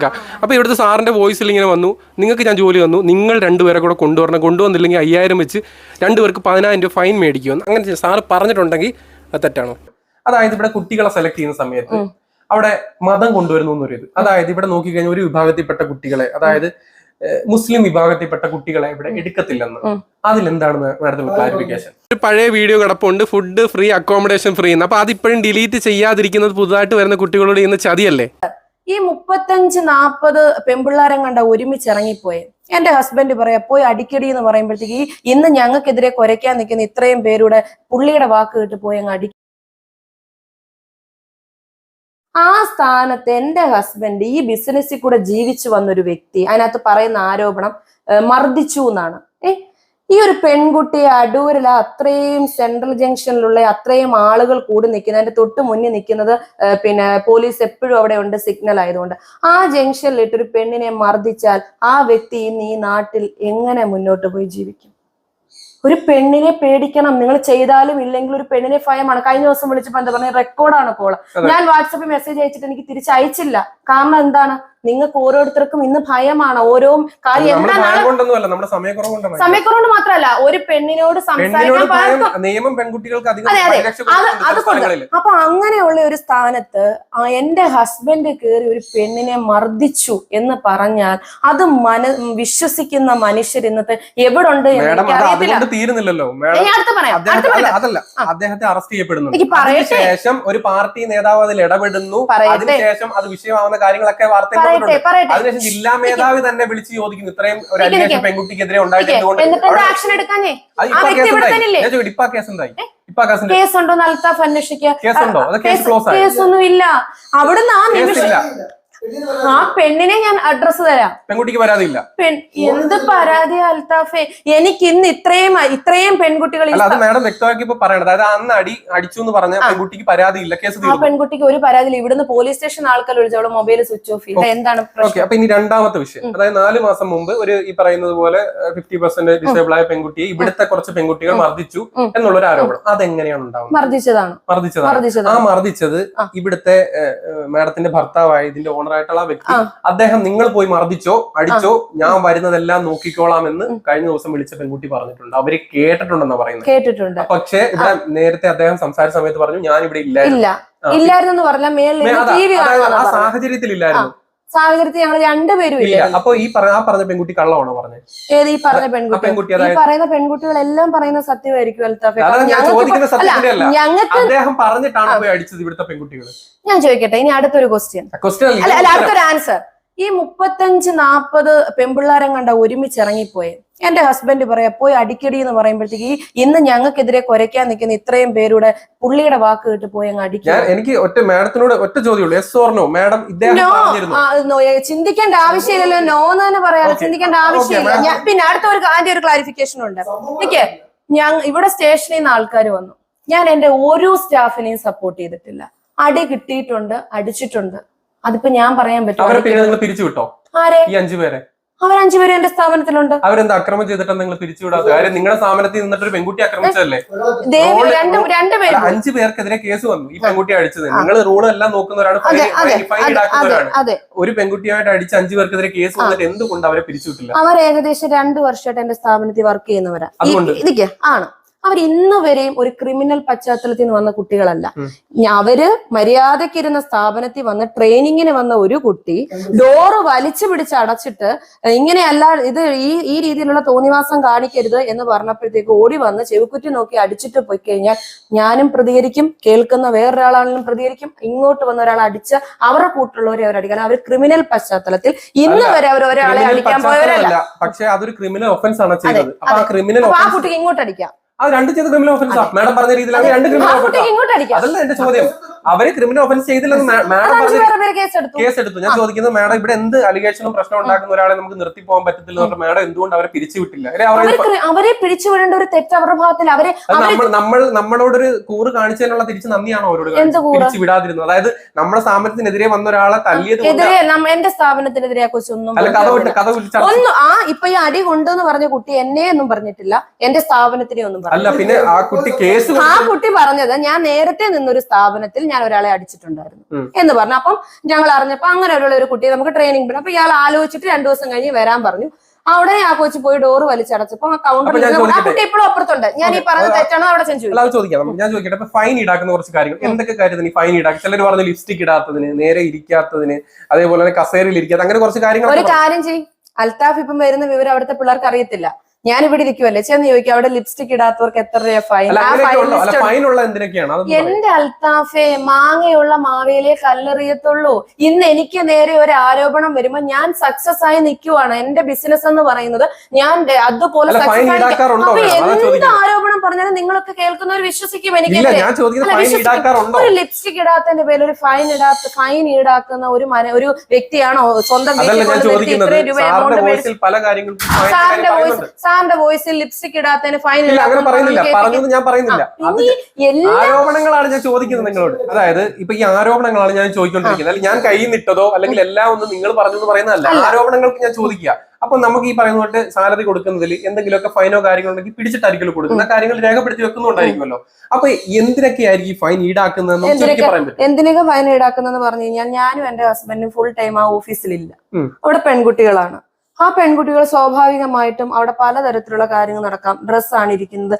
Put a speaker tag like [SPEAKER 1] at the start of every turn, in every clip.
[SPEAKER 1] എടുക്കാം അപ്പോൾ ഇവിടുത്തെ സാറിന്റെ വോയിസിൽ ഇങ്ങനെ വന്നു. നിങ്ങൾക്ക് ഞാൻ ജോലി വന്നു നിങ്ങൾ രണ്ടുപേരെ കൂടെ കൊണ്ടുവരണം. കൊണ്ടുവന്നില്ലെങ്കിൽ അയ്യായിരം വെച്ച് രണ്ടുപേർക്ക് പതിനായിരം രൂപ ഫൈൻ മേടിക്കുമെന്ന്. അങ്ങനെ സാറ് പറഞ്ഞിട്ടുണ്ടെങ്കിൽ അത് തെറ്റാണോ? അതായത് ഇവിടെ കുട്ടികളെ സെലക്ട് ചെയ്യുന്ന സമയത്ത് അവിടെ മതം കൊണ്ടുവരുന്നു എന്നൊരു ഇത്. അതായത് ഇവിടെ നോക്കിക്കഴിഞ്ഞാൽ ഒരു വിഭാഗത്തിൽപ്പെട്ട കുട്ടികളെ അതായത് മുസ്ലിം വിഭാഗത്തിൽപ്പെട്ട കുട്ടികളെ ഇവിടെ എടുക്കത്തില്ലെന്ന്. അതിലെന്താണ് മാഡത്തിന്റെ ക്ലാരിഫിക്കേഷൻ ഒരു പഴയ വീഡിയോ കിടപ്പുണ്ട്. ഫുഡ് ഫ്രീ അക്കോമഡേഷൻ ഫ്രീ എന്ന് അപ്പൊ അതിപ്പോഴും ഡിലീറ്റ് ചെയ്യാതിരിക്കുന്നത് പുതുതായിട്ട് വരുന്ന കുട്ടികളോട് ചെയ്യുന്ന ചതിയല്ലേ?
[SPEAKER 2] ഈ മുപ്പത്തഞ്ച് നാപ്പത് പെമ്പിള്ളാരം കണ്ട ഒരുമിച്ച് ഇറങ്ങിപ്പോയെ. എന്റെ ഹസ്ബൻഡ് പറയാ പോയി അടിക്കടി എന്ന് പറയുമ്പോഴത്തേക്ക് ഈ ഇന്ന് ഞങ്ങൾക്കെതിരെ കുരയ്ക്കാൻ നിൽക്കുന്ന ഇത്രയും പേരുടെ പുള്ളിയുടെ വാക്ക് കേട്ട് പോയി അങ്ങ് അടി ആ സ്ഥാനത്ത് എന്റെ ഹസ്ബൻഡ് ഈ ബിസിനസ്സിൽ കൂടെ ജീവിച്ചു വന്നൊരു വ്യക്തി. അതിനകത്ത് പറയുന്ന ആരോപണം ഏഹ്, മർദ്ദിച്ചു എന്നാണ്. ഏ ഈ ഒരു പെൺകുട്ടി അടൂരിൽ ആ അത്രയും സെൻട്രൽ ജംഗ്ഷനിലുള്ള അത്രയും ആളുകൾ കൂടി നിൽക്കുന്നത് അതിന്റെ തൊട്ട് മുന്നിൽ നിൽക്കുന്നത് പിന്നെ പോലീസ് എപ്പോഴും അവിടെ ഉണ്ട് സിഗ്നൽ ആയതുകൊണ്ട്. ആ ജംഗ്ഷനിലിട്ട് ഒരു പെണ്ണിനെ മർദ്ദിച്ചാൽ ആ വ്യക്തി ഇന്ന് ഈ നാട്ടിൽ എങ്ങനെ മുന്നോട്ട് പോയി ജീവിക്കും? ഒരു പെണ്ണിനെ പേടിക്കണം. നിങ്ങൾ ചെയ്താലും ഇല്ലെങ്കിൽ ഒരു പെണ്ണിനെ ഭയമാണ്. കഴിഞ്ഞ ദിവസം വിളിച്ചപ്പോ എന്താ പറഞ്ഞ? റെക്കോർഡാണ്
[SPEAKER 1] കോൾ
[SPEAKER 2] ഞാൻ വാട്സപ്പിൽ മെസ്സേജ് അയച്ചിട്ട് എനിക്ക് തിരിച്ചയച്ചില്ല. കാരണം എന്താണ്? നിങ്ങൾക്ക് ഓരോരുത്തർക്കും ഇന്ന് ഭയമാണ്. ഓരോ കാര്യം
[SPEAKER 1] സമയക്കുറവുണ്ട്
[SPEAKER 2] എന്താണ് സമയക്കുറവുകൊണ്ട് മാത്രമല്ല ഒരു പെണ്ണിനോട് സംസാരിക്കാൻ
[SPEAKER 1] നിയമം പെൺകുട്ടികൾക്ക്
[SPEAKER 2] അതെ, അതെ. അത് അപ്പൊ അങ്ങനെയുള്ള ഒരു സ്ഥാനത്ത് എന്റെ ഹസ്ബൻഡ് കേറി ഒരു പെണ്ണിനെ മർദ്ദിച്ചു എന്ന് പറഞ്ഞാൽ അത് മന വിശ്വസിക്കുന്ന മനുഷ്യർ ഇന്നത്തെ എവിടെ ഉണ്ട്
[SPEAKER 1] തീരുന്നില്ലല്ലോ. അദ്ദേഹത്തെ അതല്ല അറസ്റ്റ് ചെയ്യപ്പെടുന്നു ശേഷം ഒരു പാർട്ടി നേതാവ് അതിൽ ഇടപെടുന്നു. അതിനുശേഷം അത് വിഷയമാവുന്ന കാര്യങ്ങളൊക്കെ വാർത്തയിൽ
[SPEAKER 2] പറയട്ടെ പറയട്ടെ.
[SPEAKER 1] അതിനുശേഷം ജില്ലാ മേധാവി തന്നെ വിളിച്ച് ചോദിക്കുന്നു. ഇത്രയും ഒരു അന്വേഷണം. പെൺകുട്ടിക്കെതിരെ ഉണ്ടായിട്ട്
[SPEAKER 2] ആക്ഷൻ എടുക്കാനേ
[SPEAKER 1] ഇപ്പൊ കേസ്
[SPEAKER 2] കേസുണ്ടോ നൽത്താഫ് അന്വേഷിക്കുക.
[SPEAKER 1] കേസുണ്ടോ?
[SPEAKER 2] കേസൊന്നും ഇല്ല അവിടുന്ന് ആ നിമിഷം ആ പെണ്ണിനെ ഞാൻ അഡ്രസ് തരാം.
[SPEAKER 1] പെൺകുട്ടിക്ക് പരാതിയില്ല.
[SPEAKER 2] എന്ത് പരാതി അൽത്താഫേ? എനിക്ക് ഇന്ന് ഇത്രയും ഇത്രയും പെൺകുട്ടികൾ
[SPEAKER 1] അത് മാഡം വ്യക്തമാക്കി ഇപ്പൊ പറയണത് അതായത് അന്ന് അടി അടിച്ചു എന്ന് പറഞ്ഞ പെൺകുട്ടിക്ക് പരാതിയില്ല കേസ്
[SPEAKER 2] ആ പെൺകുട്ടിക്ക് ഒരു പരാതിയില്ല. ഇവിടുന്ന് പോലീസ് സ്റ്റേഷൻ ആൾക്കാർ വിളിച്ചു അവിടെ മൊബൈൽ സ്വിച്ച് ഓഫ് ചെയ്ത്. എന്താണ്
[SPEAKER 1] ഓക്കെ അപ്പൊ ഇനി രണ്ടാമത്തെ വിഷയം. അതായത് നാല് മാസം മുമ്പ് ഒരു ഈ പറയുന്നത് പോലെ ഫിഫ്റ്റി പെർസെന്റ് ഡിസേബിൾ ആയ പെൺകുട്ടിയെ ഇവിടുത്തെ കുറച്ച് പെൺകുട്ടികൾ മർദ്ദിച്ചു. എന്നുള്ള ഒരു ആരോപണം. അതെങ്ങനെയാണ് ഉണ്ടാവുന്നത്?
[SPEAKER 2] മർദ്ദിച്ചതാണ്.
[SPEAKER 1] മർദ്ദിച്ചതാണ്. ആ മർദ്ദിച്ചത്. ഇവിടുത്തെ മാഡത്തിന്റെ ഭർത്താവായ ഇതിന്റെ ഓണർ ആയിട്ടുള്ള വ്യക്തി അദ്ദേഹം നിങ്ങൾ പോയി മർദ്ദിച്ചോ അടിച്ചോ ഞാൻ വരുന്നതെല്ലാം നോക്കിക്കോളാം എന്ന് കഴിഞ്ഞ ദിവസം വിളിച്ച പെൺകുട്ടി പറഞ്ഞിട്ടുണ്ട്. അവർ കേട്ടിട്ടുണ്ടെന്നാ പറയുന്നത്.
[SPEAKER 2] കേട്ടിട്ടുണ്ട്.
[SPEAKER 1] പക്ഷേ ഇവിടെ നേരത്തെ അദ്ദേഹം സംസാരിച്ച സമയത്ത് പറഞ്ഞു ഞാൻ ഇവിടെ ഇല്ല.
[SPEAKER 2] ഇല്ല ഇല്ലായിരുന്നു പറഞ്ഞ മേളിൽ
[SPEAKER 1] ആ സാഹചര്യത്തിൽ ഇല്ലായിരുന്നു
[SPEAKER 2] സാഹചര്യത്തിൽ ഞങ്ങൾ രണ്ടുപേരും
[SPEAKER 1] ഇല്ല അപ്പൊ ഈ പറഞ്ഞ ആ പറഞ്ഞ പെൺകുട്ടി കള്ളമാണോ പറഞ്ഞത്
[SPEAKER 2] ഏത് ഈ പറഞ്ഞ പെൺകുട്ടി? ഈ പറയുന്ന പെൺകുട്ടികളെല്ലാം പറയുന്ന സത്യമായിരിക്കും
[SPEAKER 1] അദ്ദേഹം പറഞ്ഞിട്ടാണ് പോയി അടിച്ചത് ഇവിടുത്തെ പെൺകുട്ടികൾ
[SPEAKER 2] ഞാൻ ചോദിക്കട്ടെ ഇനി അടുത്തൊരു ക്വസ്റ്റ്യൻ
[SPEAKER 1] ക്വസ്റ്റ്യൻ
[SPEAKER 2] അല്ല അടുത്തൊരു ആൻസർ ഈ മുപ്പത്തഞ്ച് നാപ്പത് പെൺപിള്ളാരം കണ്ട ഒരുമിച്ച് ഇറങ്ങിപ്പോയെ എന്റെ ഹസ്ബൻഡ് പറയാ പോയി അടിക്കടി എന്ന് പറയുമ്പോഴത്തേക്ക് ഇന്ന് ഞങ്ങൾക്കെതിരെ കുരയ്ക്കാൻ നിൽക്കുന്ന ഇത്രയും പേരുടെ പുള്ളിയുടെ വാക്ക് കേട്ട് പോയി അങ്ങ്
[SPEAKER 1] അടിക്കാൻ എനിക്ക് ഒറ്റ മാഡത്തിനോട് ഒറ്റ ചോദ്യമുള്ളൂ. മാഡം
[SPEAKER 2] നോ, ചിന്തിക്കേണ്ട ആവശ്യമില്ലല്ലോ. നോ എന്ന് തന്നെ
[SPEAKER 1] പറയാം.
[SPEAKER 2] ചിന്തിക്കേണ്ട ആവശ്യമില്ല. പിന്നെ അടുത്ത ഒരു അതിന്റെ ഒരു ക്ലാരിഫിക്കേഷൻ ഉണ്ട്. എനിക്ക് ഞാൻ ഇവിടെ സ്റ്റേഷനിൽ നിന്ന് ആൾക്കാർ വന്നു. ഞാൻ എന്റെ ഓരോ സ്റ്റാഫിനെയും സപ്പോർട്ട് ചെയ്തിട്ടില്ല. അടി കിട്ടിയിട്ടുണ്ട് അടിച്ചിട്ടുണ്ട്. അതിപ്പോ ഞാൻ പറയാൻ പറ്റും ആരെ?
[SPEAKER 1] ഈ അഞ്ചു പേരെ.
[SPEAKER 2] അവർ അഞ്ചുപേരും എന്റെ സ്ഥാപനത്തിലുണ്ട്.
[SPEAKER 1] അവരെന്താ അക്രമം ചെയ്തിട്ട് നിങ്ങൾ പിരിച്ചു വിടാത്ത കാര്യം നിങ്ങളുടെ സ്ഥാപനത്തിൽ നിന്നിട്ട് ഒരു പെൺകുട്ടി
[SPEAKER 2] ആക്രമിച്ചല്ലേ
[SPEAKER 1] അഞ്ചു പേർക്കെതിരെ കേസ് വന്നു. ഈ പെൺകുട്ടി അടിച്ചത്. നിങ്ങൾ റൂൾ എല്ലാം നോക്കുന്നവരാണ് ഫൈൻ ഈടാക്കുന്നവരാണ്. ഒരു പെൺകുട്ടിയായിട്ട് അടിച്ച് അഞ്ചു പേർക്കെതിരെ കേസ് വന്നിട്ട് എന്തുകൊണ്ട് അവരെ പിരിച്ചുവിട്ടില്ല?
[SPEAKER 2] അവർ ഏകദേശം രണ്ടു വർഷമായിട്ട് എന്റെ സ്ഥാപനത്തിൽ വർക്ക് ചെയ്യുന്നവരാ. ആണ്. അവർ ഇന്ന് വരെയും ഒരു ക്രിമിനൽ പശ്ചാത്തലത്തിൽ നിന്ന് വന്ന കുട്ടികളല്ല. അവർ മര്യാദക്കിരുന്ന സ്ഥാപനത്തിൽ വന്ന് ട്രെയിനിങ്ങിന് വന്ന ഒരു കുട്ടി ഡോറ് വലിച്ചു പിടിച്ച് അടച്ചിട്ട് ഇങ്ങനെയല്ല ഇത് ഈ ഈ രീതിയിലുള്ള തോന്നിവാസം കാണിക്കരുത് എന്ന് പറഞ്ഞപ്പോഴത്തേക്ക് ഓടി വന്ന് ചെവിക്കുറ്റി നോക്കി അടിച്ചിട്ട് പോയി കഴിഞ്ഞാൽ ഞാനും പ്രതികരിക്കും കേൾക്കുന്ന വേറൊരാളാണെങ്കിലും പ്രതികരിക്കും ഇങ്ങോട്ട് വന്ന ഒരാൾ അടിച്ച് അവരുടെ കൂട്ടുള്ളവരെ അവർ അടിക്കാൻ അവർ ക്രിമിനൽ പശ്ചാത്തലത്തിൽ ഇന്ന് വരെ അവർ ഒരാളെ അടിക്കാൻ പോയവരല്ല.
[SPEAKER 1] പക്ഷേ അതൊരു ക്രിമിനൽ ഒഫൻസ് ആണ് ആ
[SPEAKER 2] കുട്ടിക്ക് ഇങ്ങോട്ട് അടിക്കാം.
[SPEAKER 1] ആ രണ്ട് ചെയ്ത് ക്രിമിനൽ ഓഫൻസാ മാഡം പറഞ്ഞ രീതിയിൽ രണ്ട് ക്രിമിനൽ
[SPEAKER 2] അടിക്കാം.
[SPEAKER 1] അതല്ല എന്റെ ചോദ്യം. അവർ ക്രിമിനൽ ഒഫൻസ് ചെയ്തില്ലെന്ന് മാഡം പറഞ്ഞു
[SPEAKER 2] കേസ് എടുത്തു.
[SPEAKER 1] ഞാൻ ചോദിക്കുന്നത് മാഡം ഇവിടെ എന്ത് അലിഗേഷനും പ്രശ്നം ഉണ്ടാക്കുന്ന ഒരാളെ നമുക്ക് നിർത്തി പോകാൻ പറ്റത്തില്ല മാഡം എന്തുകൊണ്ട് അവരെ പിരിച്ചുവിട്ടില്ല അവരെ
[SPEAKER 2] പിരിച്ചുവിടേണ്ട ഒരു തെറ്റ് അവരുടെ ഭാഗത്തിൽ അവരെ
[SPEAKER 1] നമ്മൾ നമ്മളോടൊരു കൂറ് കാണിച്ചതിനുള്ള തിരിച്ചു നന്ദിയാണോ അവരോട്
[SPEAKER 2] എന്ത്
[SPEAKER 1] പിരിച്ചു വിടാതിരുന്നത്. അതായത് നമ്മുടെ സ്ഥാപനത്തിനെതിരെ വന്ന ഒരാളെ തല്ലിയത്
[SPEAKER 2] എന്റെ സ്ഥാപനത്തിനെതിരെ ഒന്നും പറഞ്ഞില്ല. ആ ഇപ്പൊ ഈ അടി കൊണ്ടെന്ന് പറഞ്ഞ കുട്ടി എന്നെ ഒന്നും പറഞ്ഞിട്ടില്ല. എന്റെ സ്ഥാപനത്തിനെ ഒന്നും
[SPEAKER 1] അല്ല
[SPEAKER 2] പറഞ്ഞു
[SPEAKER 1] പിന്നെ ആ കുട്ടി കേസ്
[SPEAKER 2] ആ കുട്ടി പറഞ്ഞത് ഞാൻ നേരത്തെ നിന്നൊരു സ്ഥാപനത്തിൽ ഞാൻ ഒരാളെ അടിച്ചിട്ടുണ്ടായിരുന്നു. എന്ന് പറഞ്ഞു. അപ്പം ഞങ്ങൾ അറിഞ്ഞപ്പോ അങ്ങനെ ഒരു ഒരു കുട്ടിയെ നമുക്ക് ട്രെയിനിങ് വിടും. അപ്പൊ ഇയാൾ ആലോചിച്ചിട്ട് രണ്ടു ദിവസം കഴിഞ്ഞ് വരാൻ പറഞ്ഞു. അവിടെ ആ കൊച്ചു പോയി ഡോറ് വലിച്ചടച്ചപ്പോ ആ
[SPEAKER 1] അപ്പൊ
[SPEAKER 2] കൗണ്ടറിൽ ആ കുട്ടി ഇപ്പോഴും അപ്പുറത്തുണ്ട്. ഞാൻ ഈ
[SPEAKER 1] പറഞ്ഞ
[SPEAKER 2] തെറ്റാണോ അവിടെ ചെന്ന് ചോദിക്കും.
[SPEAKER 1] ഞാൻ ചോദിക്കട്ടെ? ഇപ്പൊ ഫൈൻ ഈടാക്കുന്ന കുറച്ച് കാര്യങ്ങൾ. എന്തൊക്കെ കാര്യത്തിന് ഫൈൻ ഈടാക്കും ചിലർ പറഞ്ഞ ലിപ്സ്റ്റിക് ഇടാത്തതിന് നേരെ ഇരിക്കാത്തതിന് അതേപോലെ തന്നെ കസേരയിൽ ഇരിക്കാത്ത അങ്ങനെ കുറച്ച്
[SPEAKER 2] ഒരു
[SPEAKER 1] കാര്യങ്ങൾ
[SPEAKER 2] കാര്യം ചെയ്യും. അൽതാഫ് ഇപ്പം വരുന്ന വിവരം അവിടുത്തെ പിള്ളേർക്ക് അറിയത്തില്ല. ഞാൻ ഇവിടെ ഇരിക്കുവല്ലേ? ചെന്ന് ചോദിക്കും അവിടെ ലിപ്സ്റ്റിക് ഇടാത്തവർക്ക് എത്ര രൂപ ഫൈൻ. എന്റെ അൽത്താഫെ മാങ്ങയുള്ള മാവേലിയെ കല്ലെറിയത്തുള്ളൂ. ഇന്ന് എനിക്ക് നേരെ ഒരു ആരോപണം വരുമ്പോ ഞാൻ സക്സസ് ആയി നിൽക്കുവാണ് എന്റെ ബിസിനസ് എന്ന് പറയുന്നത് ഞാൻ അതുപോലെ സക്സസ് ആയി അപ്പൊ എന്ത് ആരോപണം പറഞ്ഞാലും നിങ്ങളൊക്കെ കേൾക്കുന്നവർ വിശ്വസിക്കും
[SPEAKER 1] എനിക്ക്.
[SPEAKER 2] ഒരു ലിപ്സ്റ്റിക് ഇടാത്തതിന്റെ പേരിൽ ഒരു ഫൈൻ ഇടാത്ത ഫൈൻ ഈടാക്കുന്ന ഒരു മന ഒരു വ്യക്തിയാണോ? സ്വന്തം വീട്ടിൽ ഇത്രയും രൂപ
[SPEAKER 1] സാറിന്റെ
[SPEAKER 2] എമൗണ്ട് വോയിസ് സാറിന്റെ വോയിസിൽ ലിപ്സ്റ്റിക് ഇടാത്തതിന് ഫൈൻ
[SPEAKER 1] അങ്ങനെ പറയുന്നില്ല. പറഞ്ഞത് ഞാൻ പറയുന്നില്ല. ആരോപണങ്ങളാണ് ഞാൻ ചോദിക്കുന്നത് നിങ്ങളോട്. അതായത് ഇപ്പൊ ഈ ആരോപണങ്ങളാണ് ഞാൻ ചോദിക്കൊണ്ടിരിക്കുന്നത് അല്ലെങ്കിൽ ഞാൻ കൈ നിട്ടതോ അല്ലെങ്കിൽ എല്ലാം ഒന്നും നിങ്ങൾ പറഞ്ഞെന്ന് പറയുന്നതല്ല. ആരോപണങ്ങൾക്ക് ഞാൻ ചോദിക്കുക. അപ്പൊ നമുക്ക് ഈ പറയുന്ന പോലെ സാലറി കൊടുക്കുന്നതിൽ എന്തെങ്കിലുമൊക്കെ ഫൈനോ കാര്യങ്ങളോ ഉണ്ടെങ്കിൽ പിടിച്ചിട്ടായിരിക്കും കൊടുക്കുന്ന കാര്യങ്ങൾ രേഖപ്പെടുത്തി വെക്കുന്നുണ്ടായിരിക്കുമല്ലോ അപ്പൊ എന്തിനൊക്കെ ആയിരിക്കും ഈ ഫൈൻ ചുരുക്കി
[SPEAKER 2] എന്തിനൊക്കെ ഫൈൻ ഈടാക്കുന്നതെന്ന് പറഞ്ഞു കഴിഞ്ഞാൽ ഞാനും എന്റെ ഹസ്ബൻഡും ഫുൾ ടൈം ആ ഓഫീസിലില്ല. അവിടെ പെൺകുട്ടികളാണ്. ആ പെൺകുട്ടികൾ സ്വാഭാവികമായിട്ടും അവിടെ പലതരത്തിലുള്ള കാര്യങ്ങൾ നടക്കാം. ഡ്രസ്സാണ് ഇരിക്കുന്നത്.